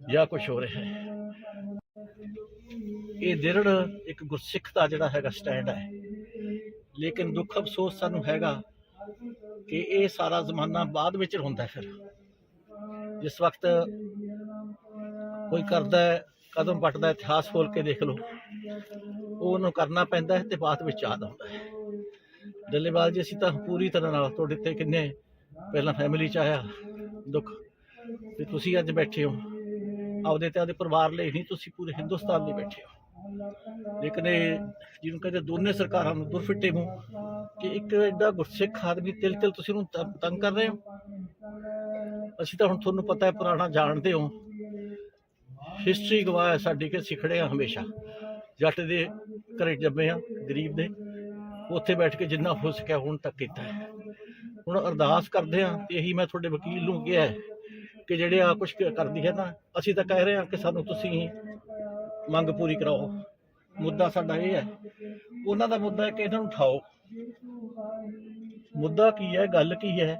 ਜਾਂ ਕੁਝ ਹੋ ਰਿਹਾ ਹੈ। ਇਹ ਦਿਰੜ ਇੱਕ ਗੁਰਸਿੱਖ ਦਾ ਜਿਹੜਾ ਹੈਗਾ ਸਟੈਂਡ ਹੈ। ਲੇਕਿਨ ਦੁੱਖ ਅਫਸੋਸ ਸਾਨੂੰ ਹੈਗਾ ਕਿ ਇਹ ਸਾਰਾ ਜ਼ਮਾਨਾ ਬਾਅਦ ਵਿੱਚ ਹੁੰਦਾ ਫਿਰ। ਜਿਸ ਵਕਤ ਕੋਈ ਕਰਦਾ ਕਦਮ ਪੱਟਦਾ ਇਤਿਹਾਸ ਖੋਲ ਕੇ ਦੇਖ ਲਓ ਉਹਨੂੰ ਕਰਨਾ ਪੈਂਦਾ ਹੈ ਤੇ ਬਾਅਦ ਵਿੱਚ ਯਾਦ ਆਉਂਦਾ ਹੈ। ਡੱਲੇਵਾਲ ਜੀ, ਅਸੀਂ ਤਾਂ ਪੂਰੀ ਤਰ੍ਹਾਂ ਨਾਲ ਤੁਹਾਡੇ ਤੇ ਕਿੰਨੇ ਪਹਿਲਾਂ ਫੈਮਿਲੀ ਚ ਆਇਆ ਦੁੱਖ ਤੇ ਤੁਸੀਂ ਅੱਜ ਬੈਠੇ ਹੋ। ਆਪਦੇ ਤੇ ਆਪਦੇ ਪਰਿਵਾਰ ਲਈ ਨਹੀਂ, ਤੁਸੀਂ ਪੂਰੇ ਹਿੰਦੁਸਤਾਨ ਲਈ ਬੈਠੇ ਹੋ। ਲੇਕਿਨ ਇਹ ਜਿਹਨੂੰ ਕਹਿੰਦੇ ਦੋਨੇ ਸਰਕਾਰਾਂ ਨੂੰ ਦੁਰਫਿੱਟੇ ਨੂੰ ਕਿ ਇੱਕ ਐਡਾ ਗੁਰਸਿੱਖ ਆਦਮੀ ਤਿਲ ਤਿਲ ਤੁਸੀਂ ਉਹਨੂੰ ਤੰਗ ਕਰ ਰਹੇ ਹੋ? ਅਸੀਂ ਤਾਂ ਹੁਣ ਤੁਹਾਨੂੰ ਪਤਾ ਹੈ, ਪੁਰਾਣਾ ਜਾਣਦੇ ਹੋ। ਹਿਸਟਰੀ ਗਵਾਹ ਹੈ ਸਾਡੀ ਕਿ ਸਿਖੜੇ ਆ ਹਮੇਸ਼ਾ। ਜੱਟ ਦੇ ਘਰੇ ਜੰਮੇ ਆ ਗਰੀਬ ਦੇ। ਉੱਥੇ ਬੈਠ ਕੇ ਜਿੰਨਾ ਹੋ ਸਕਿਆ ਹੁਣ ਤੱਕ ਕੀਤਾ ਹੈ। ਹੁਣ ਅਰਦਾਸ ਕਰਦੇ ਆ ਤੇ ਇਹੀ ਮੈਂ ਤੁਹਾਡੇ ਵਕੀਲ ਨੂੰ ਕਿਹਾ ਹੈ ਕਿ ਜਿਹੜੇ ਆ ਕੁਝ ਕਰਦੀ ਹੈ ਨਾ ਅਸੀਂ ਤਾਂ ਕਹਿ ਰਹੇ ਹਾਂ ਕਿ ਸਾਨੂੰ ਤੁਸੀਂ ਮੰਗ ਪੂਰੀ ਕਰਾਓ। ਮੁੱਦਾ ਸਾਡਾ ਇਹ ਹੈ। ਉਹਨਾਂ ਦਾ ਮੁੱਦਾ ਹੈ ਕਿ ਇਹਨਾਂ ਨੂੰ ਉਠਾਓ। ਮੁੱਦਾ ਕੀ ਹੈ, ਗੱਲ ਕੀ ਹੈ?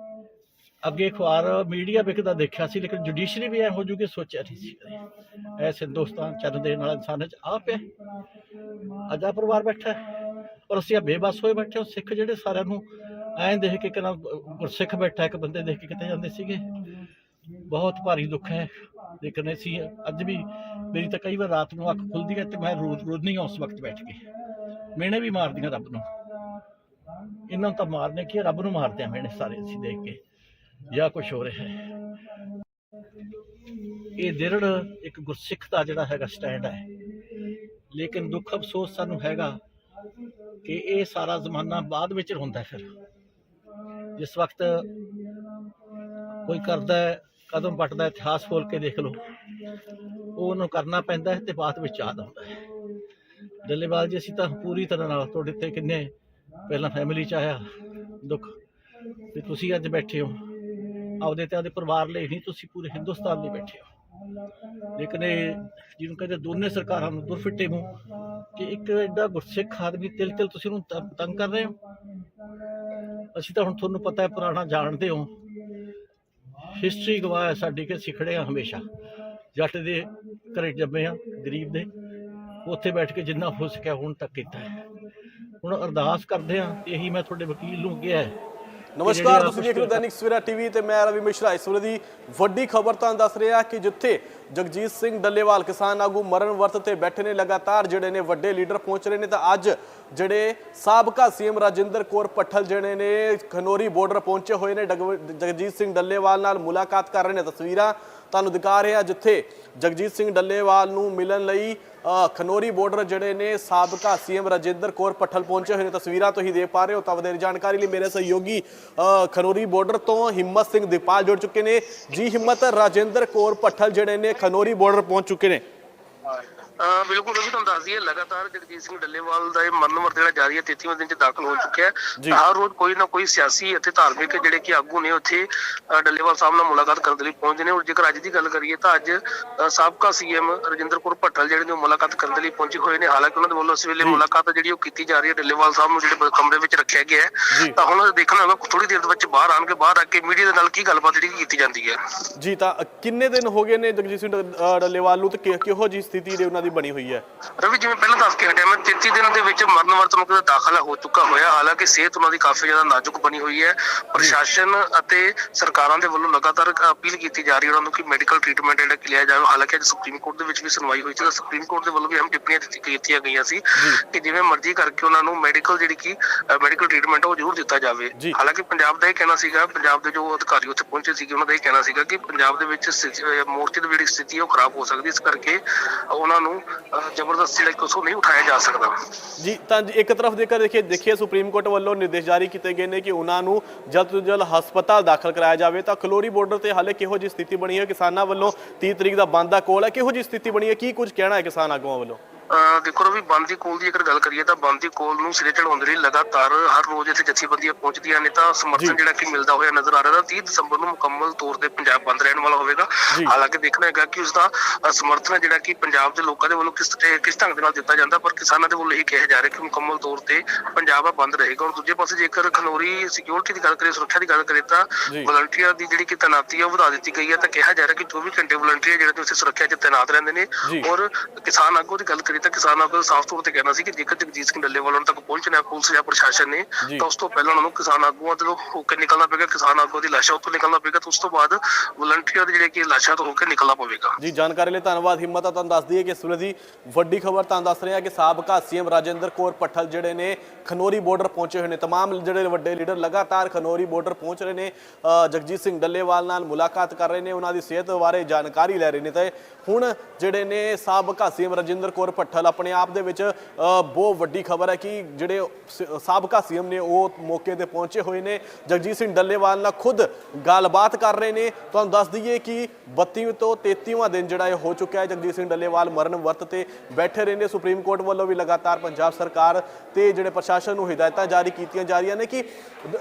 ਅੱਗੇ ਅਖਬਾਰ, ਮੀਡੀਆ ਵਿਕਦਾ ਦੇਖਿਆ ਸੀ, ਲੇਕਿਨ ਜੁਡੀਸ਼ਰੀ ਵੀ ਐ ਹੋ ਜੂਗੀ ਸੋਚਿਆ ਨਹੀਂ ਸੀ ਕਦੇ। ਹਿੰਦੁਸਤਾਨ ਚੱਲ ਦੇਣ ਵਾਲਾ ਇਨਸਾਨ ਚ ਆ ਪਿਆ ਅਜਾ ਪਰਿਵਾਰ ਬੈਠਾ ਔਰ ਅਸੀਂ ਆ ਬੇਬਸ ਹੋਏ ਬੈਠੇ ਹਾਂ। ਸਿੱਖ ਜਿਹੜੇ ਸਾਰਿਆਂ ਨੂੰ ਐਂ ਦੇਖ ਕੇ ਕਿਨਾ ਗੁਰਸਿੱਖ ਬੈਠਾ ਇੱਕ ਬੰਦੇ ਦੇਖ ਕੇ ਕਿਤੇ ਜਾਂਦੇ ਸੀਗੇ। ਬਹੁਤ ਭਾਰੀ ਦੁੱਖ ਹੈ ਲੇਕਿਨ ਅਸੀਂ ਅੱਜ ਵੀ ਮੇਰੀ ਤਾਂ ਕਈ ਵਾਰ ਰਾਤ ਨੂੰ ਅੱਖ ਖੁੱਲਦੀ ਹੈ ਤੇ ਮੈਂ ਰੋਜ਼ ਰੋਜ਼ ਨਹੀਂ ਉਸ ਵਕਤ ਬੈਠ ਕੇ। ਮਿਹਣੇ ਵੀ ਮਾਰਦੀਆਂ ਰੱਬ ਨੂੰ। ਇਹਨਾਂ ਨੂੰ ਤਾਂ ਮਾਰਨੇ ਕੀ ਰੱਬ ਨੂੰ ਮਾਰਦੇ ਆ ਮੈਨੇ ਸਾਰੇ ਅਸੀਂ ਦੇਖ ਕੇ। ਜਾਂ ਕੁਝ ਹੋ ਰਿਹਾ ਹੈ। ਇਹ ਦਿਰੜ ਇੱਕ ਗੁਰਸਿੱਖ ਦਾ ਜਿਹੜਾ ਹੈਗਾ ਸਟੈਂਡ ਹੈ। ਲੇਕਿਨ ਦੁੱਖ ਅਫਸੋਸ ਸਾਨੂੰ ਹੈਗਾ ਕਿ ਇਹ ਸਾਰਾ ਜ਼ਮਾਨਾ ਬਾਅਦ ਵਿੱਚ ਹੁੰਦਾ ਫਿਰ। ਜਿਸ ਵਕਤ ਕੋਈ ਕਰਦਾ ਕਦਮ ਪੱਟਦਾ ਹੈ, ਇਤਿਹਾਸ ਖੋਲ ਕੇ ਦੇਖ ਲਓ। ਉਹ ਉਹਨੂੰ ਕਰਨਾ ਪੈਂਦਾ ਹੈ ਤੇ ਬਾਅਦ ਵਿੱਚ ਯਾਦ ਆਉਂਦਾ ਹੈ। ਡੱਲੇਵਾਲ ਜੀ ਅਸੀਂ ਤਾਂ ਪੂਰੀ ਤਰ੍ਹਾਂ ਨਾਲ ਤੁਹਾਡੇ ਤੇ ਕਿੰਨੇ ਪਹਿਲਾਂ ਫੈਮਿਲੀ ਚ ਆਇਆ ਦੁੱਖ। ਤੇ ਤੁਸੀਂ ਅੱਜ ਬੈਠੇ ਹੋ। ਆਪਦੇ ਤੇ ਆਪਦੇ ਪਰਿਵਾਰ ਲਈ ਨਹੀਂ ਤੁਸੀਂ ਪੂਰੇ ਹਿੰਦੁਸਤਾਨ ਲਈ ਬੈਠੇ ਹੋ। ਲੇਕਿਨ ਇਹ ਜਿਹਨੂੰ ਕਹਿੰਦੇ ਦੋਨੇ ਸਰਕਾਰਾਂ ਨੂੰ ਦੁਰਫਿੱਟੇ ਨੂੰ ਕਿ ਇੱਕ ਐਡਾ ਗੁਰਸਿੱਖ ਆਦਮੀ ਤਿਲ ਤਿਲ ਤੁਸੀਂ ਉਹਨੂੰ ਤੰਗ ਕਰ ਰਹੇ ਹੋ? ਅਸੀਂ ਤਾਂ ਹੁਣ ਤੁਹਾਨੂੰ ਪਤਾ ਹੈ ਪੁਰਾਣਾ ਜਾਣਦੇ ਹੋ। ਹਿਸਟਰੀ ਗਵਾਹ ਹੈ ਸਾਡੀ ਕਿ ਸਿਖੜੇ ਆ ਹਮੇਸ਼ਾ। ਜੱਟ ਦੇ ਘਰੇ ਜੰਮੇ ਆ ਗਰੀਬ ਦੇ। ਉੱਥੇ ਬੈਠ ਕੇ ਜਿੰਨਾ ਹੋ ਸਕਿਆ ਹੁਣ ਤੱਕ ਕੀਤਾ ਹੈ। ਹੁਣ ਅਰਦਾਸ ਕਰਦੇ ਆ ਤੇ ਇਹੀ ਮੈਂ ਤੁਹਾਡੇ ਵਕੀਲ ਨੂੰ ਕਿਹਾ ਹੈ ਨਮਸਕਾਰ ਤੁਸੀਂ ਦੇਖ ਰਹੇ ਹੋ ਦੈਨਿਕ ਸਵੇਰਾ ਟੀਵੀ ਤੇ ਮੈਂ ਰਵੀ ਮਿਸ਼ਰਾ। ਇਸ ਵੇਲੇ ਦੀ ਵੱਡੀ ਖਬਰ ਤੁਹਾਨੂੰ ਦੱਸ ਰਿਹਾ ਕਿ ਜਿੱਥੇ ਜਗਜੀਤ ਸਿੰਘ ਡੱਲੇਵਾਲ ਕਿਸਾਨ ਆਗੂ ਮਰਨ ਵਰਤ ਤੇ ਬੈਠੇ ਨੇ ਲਗਾਤਾਰ ਜਿਹੜੇ ਨੇ ਵੱਡੇ ਲੀਡਰ ਪਹੁੰਚ ਰਹੇ ਨੇ ਤਾਂ ਅੱਜ ਜਿਹੜੇ ਸਾਬਕਾ ਸੀਐਮ ਰਾਜਿੰਦਰ ਕੌਰ ਪੱਠਲ ਜਿਹੜੇ ਨੇ ਖਨੋਰੀ ਬਾਰਡਰ ਪਹੁੰਚੇ ਹੋਏ ਨੇ। ਡਗ- ਜਗਜੀਤ ਸਿੰਘ ਡੱਲੇਵਾਲ ਨਾਲ ਮੁਲਾਕਾਤ ਕਰ ਰਹੇ ਨੇ। ਤਸਵੀਰਾਂ ਤੁਹਾਨੂੰ ਦਿਖਾ ਰਿਹਾ ਜਿੱਥੇ ਜਗਜੀਤ ਸਿੰਘ ਡੱਲੇਵਾਲ ਨੂੰ ਮਿਲਣ ਲਈ ਅ, ਖਨੋਰੀ ਬਾਰਡਰ ਜਿਹੜੇ ਨੇ ਸਾਬਕਾ ਸੀਐਮ ਰਾਜਿੰਦਰ ਕੌਰ ਪੱਠਲ ਪਹੁੰਚੇ ਹੋਏ ਨੇ। ਤਸਵੀਰਾਂ ਤੁਸੀਂ ਦੇਖ ਪਾ ਰਹੇ ਹੋ ਤਾਂ ਵਧੇਰੇ ਜਾਣਕਾਰੀ ਲਈ ਮੇਰੇ ਸਹਿਯੋਗੀ ਅ, ਖਨੋਰੀ ਬਾਰਡਰ ਤੋਂ ਹਿੰਮਤ ਸਿੰਘ ਦੀਪਾਲ ਜੁੜ ਚੁੱਕੇ ਨੇ। ਜੀ ਹਿੰਮਤ ਰਾਜਿੰਦਰ ਕੌਰ ਪੱਠਲ ਜਿਹੜੇ ਨੇ ਖਨੋਰੀ ਬਾਰਡਰ ਪਹੁੰਚ ਚੁੱਕੇ ਨੇ। ਬਿਲਕੁਲ ਉਹ ਵੀ ਤੁਹਾਨੂੰ ਦੱਸ ਦਈਏ ਲਗਾਤਾਰ ਜਗਜੀਤ ਸਿੰਘ ਡੱਲੇਵਾਲ ਦਾ ਇਹ ਮਰਨ ਵਰਤ ਜਿਹੜਾ ਜਾਰੀ ਹੈ 33ਵੇਂ ਦਿਨ ਚ ਦਾਖਲ ਹੋ ਚੁੱਕਿਆ। ਹੈ। ਹਰ ਰੋਜ਼ ਕੋਈ ਨਾ ਕੋਈ ਸਿਆਸੀ ਅਤੇ ਧਾਰਮਿਕ ਜਿਹੜੇ ਕਿ ਆਗੂ ਨੇ ਉੱਥੇ ਡੱਲੇਵਾਲ ਸਾਹਿਬ ਨਾਲ ਮੁਲਾਕਾਤ ਕਰਨ ਦੇ ਲਈ ਪਹੁੰਚਦੇ ਨੇ। ਔਰ ਜੇਕਰ ਅੱਜ ਦੀ ਗੱਲ ਕਰੀਏ ਤਾਂ ਅੱਜ ਸਾਬਕਾ ਸੀਐਮ ਰਜਿੰਦਰ ਕੌਰ ਭੱਟਲ ਜਿਹੜੇ ਨੇ ਮੁਲਾਕਾਤ ਕਰਨ ਦੇ ਲਈ ਪਹੁੰਚੇ ਹੋਏ ਨੇ। ਹਾਲਾਂਕਿ ਉਹਨਾਂ ਦੇ ਵੱਲੋਂ ਇਸ ਵੇਲੇ ਮੁਲਾਕਾਤ ਜਿਹੜੀ ਉਹ ਕੀਤੀ ਜਾ ਰਹੀ ਹੈ ਡੱਲੇਵਾਲ ਸਾਹਿਬ ਨੂੰ ਜਿਹੜੇ ਕਮਰੇ ਵਿੱਚ ਰੱਖਿਆ ਗਿਆ। ਹੈ ਤਾਂ ਹੁਣ ਦੇਖਣਾ ਹੋਗਾ ਥੋੜੀ ਦੇਰ ਦੇ ਵਿੱਚ ਬਾਹਰ ਆਣ ਕੇ ਬਾਹਰ ਆ ਕੇ ਮੀਡੀਆ ਦੇ ਨਾਲ ਕੀ ਗੱਲਬਾਤ ਜਿਹੜੀ ਕੀਤੀ ਜਾਂਦੀ ਹੈ। ਜੀ ਤਾਂ ਕਿੰਨੇ ਦਿਨ ਹੋ ਗਏ ਨੇ ਜਗਜੀਤ ਸਿੰਘ ਡੱਲੇਵਾਲ ਨੂੰ ਤੇ ਕਿਹੋ ਜੀ ਸਥਿਤੀ ਦੇ ਉਹਨਾਂ ਦੀ ਬਣੀ ਹੋਈ ਹੈ। ਰਵੀ ਜਿਵੇਂ ਪਹਿਲਾਂ ਦੱਸ ਕੇ ਹਟਿਆ ਮੈਂ 33 ਦਿਨਾਂ ਦੇ ਵਿੱਚ ਮਰਨ ਵਰਤ ਮੁਕਤ ਦਾ ਦਾਖਲਾ ਹੋ ਚੁੱਕਾ ਹੋਇਆ। ਹਾਲਾਂਕਿ ਸਿਹਤ ਉਹਨਾਂ ਦੀ ਕਾਫੀ ਜ਼ਿਆਦਾ ਨਾਜ਼ੁਕ ਬਣੀ ਹੋਈ ਹੈ। ਪ੍ਰਸ਼ਾਸਨ ਅਤੇ ਸਰਕਾਰਾਂ ਦੇ ਵੱਲੋਂ ਲਗਾਤਾਰ ਅਪੀਲ ਕੀਤੀ ਜਾ ਰਹੀ ਹੈ ਉਹਨਾਂ ਨੂੰ ਕਿ ਮੈਡੀਕਲ ਟ੍ਰੀਟਮੈਂਟ ਜਿਹੜਾ ਕਿ ਲਿਆ ਜਾਵੇ। ਹਾਲਾਂਕਿ ਅੱਜ ਸੁਪਰੀਮ ਕੋਰਟ ਦੇ ਵਿੱਚ ਵੀ ਸੁਣਵਾਈ ਹੋਈ ਸੀ ਤਾਂ ਸੁਪਰੀਮ ਕੋਰਟ ਦੇ ਵੱਲੋਂ ਵੀ ਅਹਿਮ ਟਿੱਪਣੀਆਂ ਦਿੱਤੀ ਕੀਤੀਆਂ ਗਈਆਂ ਸੀ ਕਿ ਜਿਵੇਂ ਮਰਜ਼ੀ ਕਰਕੇ ਉਹਨਾਂ ਨੂੰ ਮੈਡੀਕਲ ਜਿਹੜੀ ਕਿ ਮੈਡੀਕਲ ਟ੍ਰੀਟਮੈਂਟ ਉਹ ਜ਼ਰੂਰ ਦਿੱਤਾ ਜਾਵੇ। ਹਾਲਾਂਕਿ ਪੰਜਾਬ ਦਾ ਇਹ ਕਹਿਣਾ ਸੀਗਾ ਪੰਜਾਬ ਦੇ ਜੋ ਅਧਿਕਾਰੀ ਉੱਥੇ ਪਹੁੰਚੇ ਸੀਗੇ ਉਹਨਾਂ ਦਾ ਇਹ ਕਹਿਣਾ ਸੀਗਾ ਕਿ ਪੰਜਾਬ ਦੇ ਵਿੱਚ ਮੋਰਚੇ ਦੀ ਜਿਹੜੀ ਸਥਿਤੀ ਉਹ ਖਰਾਬ ਹੋ ਸਕਦੀ ਇਸ ਕਰਕੇ ਉਹਨਾਂ ਨੂੰ ਅਹ, ਜ਼ਬਰਦਸਤੀ ਲਈ ਕੁਛ ਨਹੀਂ ਉਠਾਇਆ ਜਾ ਸਕਦਾ। ਜੀ ਤਾਂ ਇੱਕ ਤਰਫ ਜੇਕਰ ਦੇਖੀਏ ਦੇਖੀਏ ਸੁਪਰੀਮ ਕੋਰਟ ਵੱਲੋਂ ਨਿਰਦੇਸ਼ ਜਾਰੀ ਕੀਤੇ ਗਏ ਨੇ ਕਿ ਉਹਨਾਂ ਨੂੰ ਜਲਦ ਤੋਂ ਜਲਦ ਹਸਪਤਾਲ ਦਾਖਲ ਕਰਾਇਆ ਜਾਵੇ। ਤਾਂ ਖਲੋਰੀ ਬਾਰਡਰ ਤੇ ਹਾਲੇ ਕਿਹੋ ਜੀ ਸਥਿਤੀ ਬਣੀ ਹੈ? ਕਿਸਾਨਾਂ ਵੱਲੋਂ 30 ਤਰੀਕ ਦਾ ਬੰਦ ਦਾ ਕੋਲ ਹੈ। ਕਿਹੋ ਜੀ ਸਥਿਤੀ ਬਣੀ ਹੈ? ਕੀ ਕੁਝ ਕਹਿਣਾ ਹੈ ਕਿਸਾਨ ਆਗੂਆਂ ਵੱਲੋਂ? ਦੇਖੋ ਰਵੀ ਬੰਦ ਕੋਲ ਦੀ ਜੇਕਰ ਗੱਲ ਕਰੀਏ ਤਾਂ ਬੰਦ ਕੋਲ ਨੂੰ ਸਿਰੇ ਚੜਾਉਣ ਦੇ ਲਈ ਲਗਾਤਾਰ ਹਰ ਰੋਜ਼ ਇੱਥੇ ਜਥੇਬੰਦੀਆਂ ਪਹੁੰਚਦੀਆਂ ਨੇ ਤਾਂ। ਸਮਰਥਨ ਜਿਹੜਾ ਕਿ ਮਿਲਦਾ ਹੋਇਆ ਨਜ਼ਰ ਆ ਰਿਹਾ ਤਾਂ 30 ਦਸੰਬਰ ਨੂੰ ਮੁਕੰਮਲ ਤੌਰ ਤੇ ਪੰਜਾਬ ਬੰਦ ਰਹਿਣ ਵਾਲਾ ਹੋਵੇਗਾ। ਹਾਲਾਂਕਿ ਦੇਖਣਾ ਹੈਗਾ ਕਿ ਉਸ ਦਾ ਸਮਰਥਨ ਜਿਹੜਾ ਕਿ ਪੰਜਾਬ ਦੇ ਲੋਕਾਂ ਦੇ ਵੱਲੋਂ ਕਿਸ ਕਿਸ ਢੰਗ ਦੇ ਨਾਲ ਦਿੱਤਾ ਜਾਂਦਾ ਪਰ ਕਿਸਾਨਾਂ ਦੇ ਵੱਲੋਂ ਇਹ ਕਿਹਾ ਜਾ ਰਿਹਾ ਕਿ ਮੁਕੰਮਲ ਤੌਰ ਤੇ ਪੰਜਾਬ ਆ ਬੰਦ ਰਹੇਗਾ ਔਰ ਦੂਜੇ ਪਾਸੇ ਜੇਕਰ ਖਨੌਰੀ ਸਿਕਿਉਰਿਟੀ ਦੀ ਗੱਲ ਕਰੀਏ ਸੁਰੱਖਿਆ ਦੀ ਗੱਲ ਕਰੀਏ ਤਾਂ। ਵਲੰਟੀਅਰ ਦੀ ਜਿਹੜੀ ਕਿ ਤੈਨਾਤੀ ਹੈ ਉਹ ਵਧਾ ਦਿੱਤੀ ਗਈ ਹੈ ਤਾਂ ਕਿਹਾ ਜਾ ਰਿਹਾ ਕਿ 24 ਘੰਟੇ ਵਲੰਟੀਅਰ ਜਿਹੜੇ ਉੱਥੇ ਸੁਰੱਖਿਆ 'ਚ ਤੈਨਾਤ ਰਹਿੰਦੇ ਨੇ। ਔਰ ਕਿਸਾਨ ਆਗੂ ਦੀ ਗੱਲ ਕਰੀਏ ਤਾਂ ਕਿਸਾਨ ਆਗੂ ਸਾਫ਼ ਤੌਰ ਤੇ ਕਹਿਣਾ ਸੀ ਕਿ ਜੇਕਰ ਜਗਜੀਤ ਸਿੰਘ ਡੱਲੇਵਾਲ ਉਹਨਾਂ ਤੱਕ ਪਹੁੰਚਣਾ ਹੈ ਪੁਲਿਸ ਜਾਂ ਪ੍ਰਸ਼ਾਸਨ ਨੇ ਜੀ। ਤਾਂ ਉਸ ਤੋਂ ਪਹਿਲਾਂ ਉਹਨਾਂ ਨੂੰ ਕਿਸਾਨ ਆਗੂਆਂ ਤੋਂ ਹੋ ਕੇ ਨਿਕਲਣਾ ਪਵੇਗਾ ਕਿਸਾਨ ਆਗੂਆਂ ਦੀ ਲਾਸ਼ਾਂ ਉੱਥੋਂ ਨਿਕਲਣਾ ਪਵੇਗਾ ਤੇ ਉਸ ਤੋਂ ਬਾਅਦ ਵਲੰਟੀਅਰ ਜਿਹੜੇ ਕਿ ਲਾਸ਼ਾਂ ਤੋਂ ਹੋ ਕੇ ਨਿਕਲਣਾ ਪਵੇਗਾ ਜੀ ਜਾਣਕਾਰੀ ਲਈ ਧੰਨਵਾਦ ਹਿੰਮਤ ਆ ਤੁਹਾਨੂੰ ਦੱਸ ਦਈਏ ਕਿ ਇਸ ਵੇਲੇ ਦੀ ਵੱਡੀ ਖਬਰ ਤੁਹਾਨੂੰ ਦੱਸ ਰਹੇ ਹਾਂ ਕਿ ਸਾਬਕਾ ਸੀਐਮ ਰਾਜਿੰਦਰ ਕੌਰ ਪੱਠਲ ਜਿਹੜੇ ਨੇ ਖਨੋਰੀ ਬਾਰਡਰ ਪਹੁੰਚੇ ਹੋਏ ਨੇ तमाम ਜਿਹੜੇ ਵੱਡੇ ਲੀਡਰ ਲਗਾਤਾਰ ਖਨੋਰੀ ਬਾਰਡਰ ਪਹੁੰਚ ਰਹੇ ਨੇ ਅ, ਜਗਜੀਤ ਸਿੰਘ ਡੱਲੇਵਾਲ ਨਾਲ ਮੁਲਾਕਾਤ ਕਰ ਰਹੇ ਨੇ ਉਹਨਾਂ ਦੀ ਸਿਹਤ ਬਾਰੇ ਜਾਣਕਾਰੀ ਲੈ ਰਹੇ ਨੇ ਤੇ ਹੁਣ ਜਿਹੜੇ ਨੇ ਸਾਬਕਾ ਸੀਐਮ ਰਾਜਿੰਦਰ ਕੌਰ ਭੱਠਲ ਆਪਣੇ ਆਪ ਦੇ ਵਿੱਚ ਬਹੁਤ ਵੱਡੀ ਖਬਰ ਹੈ ਕਿ ਜਿਹੜੇ ਸ- ਸਾਬਕਾ ਸੀਐਮ ਨੇ ਉਹ ਮੌਕੇ ਤੇ ਪਹੁੰਚੇ ਹੋਏ ਨੇ। ਜਗਜੀਤ ਸਿੰਘ ਡੱਲੇਵਾਲ ਨਾਲ ਖੁਦ ਗੱਲਬਾਤ ਕਰ ਰਹੇ ਨੇ। ਤੁਹਾਨੂੰ ਦੱਸ ਦਈਏ ਕਿ 32 ਤੋਂ 33ਵਾਂ ਦਿਨ ਜਿਹੜਾ ਇਹ ਹੋ ਚੁੱਕਿਆ ਹੈ, ਜਗਜੀਤ ਸਿੰਘ ਡੱਲੇਵਾਲ ਮਰਨ ਵਰਤ ਤੇ ਬੈਠੇ ਰਹਿੰਦੇ ਸੁਪਰੀਮ ਕੋਰਟ ਵੱਲੋਂ ਵੀ ਲਗਾਤਾਰ ਪੰਜਾਬ ਸਰਕਾਰ ਤੇ ਜਿਹੜੇ ਪ੍ਰਸ਼ਾਸਨ ਨੂੰ ਹਦਾਇਤਾਂ ਜਾਰੀ ਕੀਤੀਆਂ ਜਾ ਰਹੀਆਂ ਨੇ ਕਿ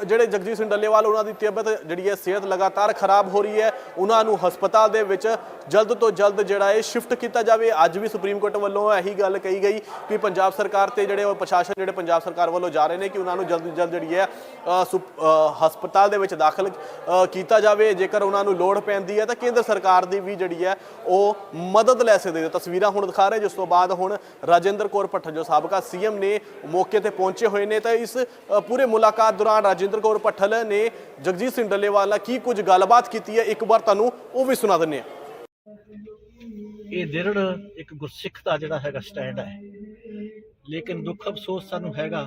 ਜਿਹੜੇ ਜਗਜੀਤ ਸਿੰਘ ਡੱਲੇਵਾਲ, ਉਹਨਾਂ ਦੀ ਤਬੀਅਤ ਜਿਹੜੀ ਹੈ ਸਿਹਤ ਲਗਾਤਾਰ ਖਰਾਬ ਹੋ ਰਹੀ ਹੈ। ਉਹਨਾਂ ਨੂੰ ਹਸਪਤਾਲ ਦੇ ਵਿੱਚ ਜਲਦ ਤੋਂ ਜਲਦ ਜਿਹੜਾ ਹੈ ਸ਼ਿਫਟ ਕੀਤਾ ਜਾਵੇ, ਅੱਜ ਵੀ ਸੁਪਰੀਮ ਕੋਰਟ ਵੱਲੋਂ ਇਹੀ ਗੱਲ ਕਹੀ ਗਈ ਕਿ ਪੰਜਾਬ ਸਰਕਾਰ ਤੇ ਜਿਹੜੇ ਪ੍ਰਸ਼ਾਸਨ, ਜਿਹੜੇ ਪੰਜਾਬ ਸਰਕਾਰ ਵੱਲੋਂ ਜਾ ਰਹੇ ਨੇ ਕਿ ਉਹਨਾਂ ਨੂੰ ਜਲਦ ਜਲਦ ਜਿਹੜੀ ਹੈ ਸੁਪ- ਹਸਪਤਾਲ ਦੇ ਵਿੱਚ ਦਾਖਲ ਕੀਤਾ ਜਾਵੇ। ਜੇਕਰ ਉਹਨਾਂ ਨੂੰ ਲੋੜ ਪੈਂਦੀ ਹੈ ਤਾਂ ਕੇਂਦਰ ਸਰਕਾਰ ਦੀ ਵੀ ਜਿਹੜੀ ਹੈ, ਉਹ ਮਦਦ ਲੈ ਸਕਦੇ ਤਸਵੀਰਾਂ ਹੁਣ ਦਿਖਾ ਰਹੇ ਜਿਸ ਤੋਂ ਬਾਅਦ ਹੁਣ ਰਾਜਿੰਦਰ ਕੌਰ ਭੱਠਲ, ਜੋ ਸਾਬਕਾ ਸੀਐਮ ਨੇ ਮੌਕੇ ਤੇ ਪਹੁੰਚੇ ਹੋਏ ਨੇ, ਤਾਂ ਇਸ ਪੂਰੇ ਮੁਲਾਕਾਤ ਦੌਰਾਨ ਰਾਜਿੰਦਰ ਕੌਰ ਭੱਠਲ ਨੇ ਜਗਜੀਤ ਸਿੰਘ ਡੱਲੇਵਾਲ ਨਾਲ ਕੀ ਕੁਝ ਗੱਲਬਾਤ ਕੀਤੀ ਹੈ? ਇੱਕ ਵਾਰ ਤੁਹਾਨੂੰ ਉਹ ਵੀ ਸੁਣਾ ਦਿੰਦੇ ਹਾਂ। ਇਹ ਦਿਰੜ ਇੱਕ ਗੁਰਸਿੱਖ ਦਾ ਜਿਹੜਾ ਹੈਗਾ ਸਟੈਂਡ ਹੈ। ਲੇਕਿਨ ਦੁੱਖ ਅਫਸੋਸ ਸਾਨੂੰ ਹੈਗਾ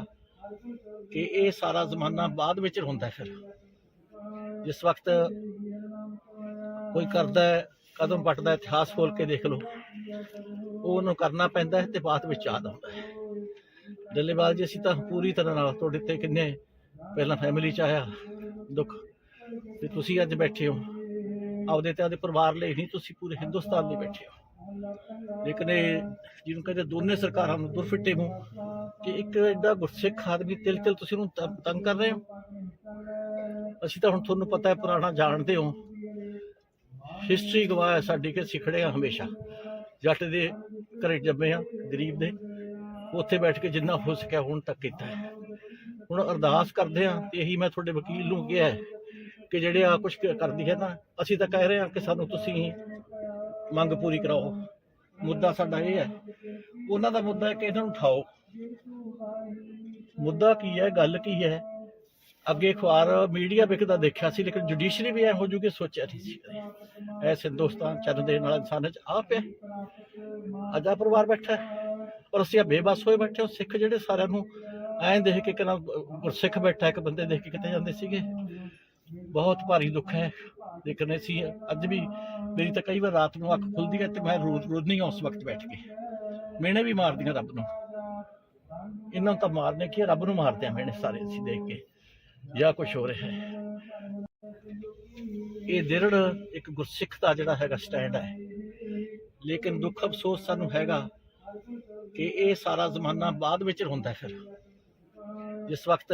ਕਿ ਇਹ ਸਾਰਾ ਜ਼ਮਾਨਾ ਬਾਅਦ ਵਿੱਚ ਹੁੰਦਾ ਫਿਰ। ਜਿਸ ਵਕਤ ਕੋਈ ਕਰਦਾ ਕਦਮ ਪੱਟਦਾ ਇਤਿਹਾਸ ਖੋਲ ਕੇ ਦੇਖ ਲਓ, ਉਹ ਉਹਨੂੰ ਕਰਨਾ ਪੈਂਦਾ ਹੈ ਤੇ ਬਾਅਦ ਵਿੱਚ ਯਾਦ ਆਉਂਦਾ ਹੈ। ਡੱਲੇਵਾਲ ਜੀ, ਅਸੀਂ ਤਾਂ ਪੂਰੀ ਤਰ੍ਹਾਂ ਨਾਲ ਤੁਹਾਡੇ ਤੇ ਕਿੰਨੇ ਪਹਿਲਾਂ ਫੈਮਿਲੀ ਚ ਆਇਆ ਦੁੱਖ ਤੇ ਤੁਸੀਂ ਅੱਜ ਬੈਠੇ ਹੋ। ਆਪਦੇ ਤੇ ਆਪਦੇ ਪਰਿਵਾਰ ਲਈ ਨਹੀਂ, ਤੁਸੀਂ ਪੂਰੇ ਹਿੰਦੁਸਤਾਨ ਲਈ ਬੈਠੇ ਹੋ। ਲੇਕਿਨ ਇਹ ਜਿਹਨੂੰ ਕਹਿੰਦੇ ਦੋਨੇ ਸਰਕਾਰਾਂ ਨੂੰ ਦੁਰਫਿੱਟੇ ਮੂੰਹ ਕਿ ਇੱਕ ਐਡਾ ਗੁਰਸਿੱਖ ਆਦਮੀ ਤਿਲ ਤਿਲ ਤੁਸੀਂ ਉਹਨੂੰ ਤੰਗ ਕਰ ਰਹੇ ਹੋ? ਅਸੀਂ ਤਾਂ ਹੁਣ ਤੁਹਾਨੂੰ ਪਤਾ ਹੈ ਪੁਰਾਣਾ ਜਾਣਦੇ ਹੋ। ਹਿਸਟਰੀ ਗਵਾਹ ਹੈ ਸਾਡੀ ਕਿ ਸਿਖੜੇ ਆ ਹਮੇਸ਼ਾ। ਜੱਟ ਦੇ ਘਰੇ ਜੰਮੇ ਆ ਗਰੀਬ ਦੇ। ਉੱਥੇ ਬੈਠ ਕੇ ਜਿੰਨਾ ਹੋ ਸਕਿਆ ਹੁਣ ਤੱਕ ਕੀਤਾ ਹੈ। ਹੁਣ ਅਰਦਾਸ ਕਰਦੇ ਆ ਤੇ ਇਹੀ ਮੈਂ ਤੁਹਾਡੇ ਵਕੀਲ ਨੂੰ ਕਿਹਾ ਕਿ ਜਿਹੜੇ ਆ ਕੁਝ ਕਰਦੀ ਹੈ ਨਾ ਅਸੀਂ ਤਾਂ ਕਹਿ ਰਹੇ ਹਾਂ ਕਿ ਸਾਨੂੰ ਤੁਸੀਂ ਮੰਗ ਪੂਰੀ ਕਰਾਓ। ਮੁੱਦਾ ਸਾਡਾ ਇਹ ਹੈ, ਉਹਨਾਂ ਦਾ ਮੁੱਦਾ ਹੈ ਕਿ ਇਹਨਾਂ ਨੂੰ ਉਠਾਓ। ਮੁੱਦਾ ਕੀ ਹੈ, ਗੱਲ ਕੀ ਹੈ? ਅੱਗੇ ਅਖਬਾਰ, ਮੀਡੀਆ ਵਿਕਦਾ ਦੇਖਿਆ ਸੀ, ਲੇਕਿਨ ਜੁਡੀਸ਼ਰੀ ਵੀ ਐ ਹੋ ਜੂਗੀ ਸੋਚਿਆ ਨਹੀਂ ਸੀ ਕਦੇ। ਐਸ ਹਿੰਦੁਸਤਾਨ ਚੱਲ ਦੇ ਨਾਲ ਇਨਸਾਨ ਚ ਆ ਪਿਆ ਅਜਾ ਪਰਿਵਾਰ ਬੈਠਾ ਔਰ ਅਸੀਂ ਆ ਬੇਬਸ ਹੋਏ ਬੈਠੇ ਹਾਂ, ਸਿੱਖ ਜਿਹੜੇ ਸਾਰਿਆਂ ਨੂੰ ਐਂ ਦੇਖ ਕੇ ਕਿਨਾਂ ਗੁਰਸਿੱਖ ਬੈਠਾ, ਇੱਕ ਬੰਦੇ ਦੇਖ ਕੇ ਕਿਤੇ ਜਾਂਦੇ ਸੀਗੇ। ਬਹੁਤ ਭਾਰੀ ਦੁੱਖ ਹੈ। ਲੇਕਿਨ ਅਸੀਂ ਅੱਜ ਵੀ ਮੇਰੀ ਤਾਂ ਕਈ ਵਾਰ ਰਾਤ ਨੂੰ ਅੱਖ ਖੁੱਲਦੀ ਹੈ ਤੇ ਮੈਂ ਰੋਜ਼ ਰੋਜ਼ ਨਹੀਂ ਉਸ ਵਕਤ ਬੈਠ ਕੇ। ਮੈਨੇ ਵੀ ਮਾਰਦੀਆਂ ਰੱਬ ਨੂੰ। ਇਹਨਾਂ ਤਾਂ ਮਾਰਨੇ ਕੀ ਰੱਬ ਨੂੰ ਮਾਰਦੇ ਆ ਮੈਨੇ ਸਾਰੇ ਅਸੀਂ ਦੇਖ ਕੇ। ਜਾਂ ਕੁਝ ਹੋ ਰਿਹਾ ਹੈ। ਇਹ ਦਿਰੜ ਇੱਕ ਗੁਰਸਿੱਖ ਦਾ ਜਿਹੜਾ ਹੈਗਾ ਸਟੈਂਡ ਹੈ। ਲੇਕਿਨ ਦੁੱਖ ਅਫਸੋਸ ਸਾਨੂੰ ਹੈਗਾ ਕਿ ਇਹ ਸਾਰਾ ਜ਼ਮਾਨਾ ਬਾਅਦ ਵਿੱਚ ਹੁੰਦਾ ਫਿਰ। ਜਿਸ ਵਕਤ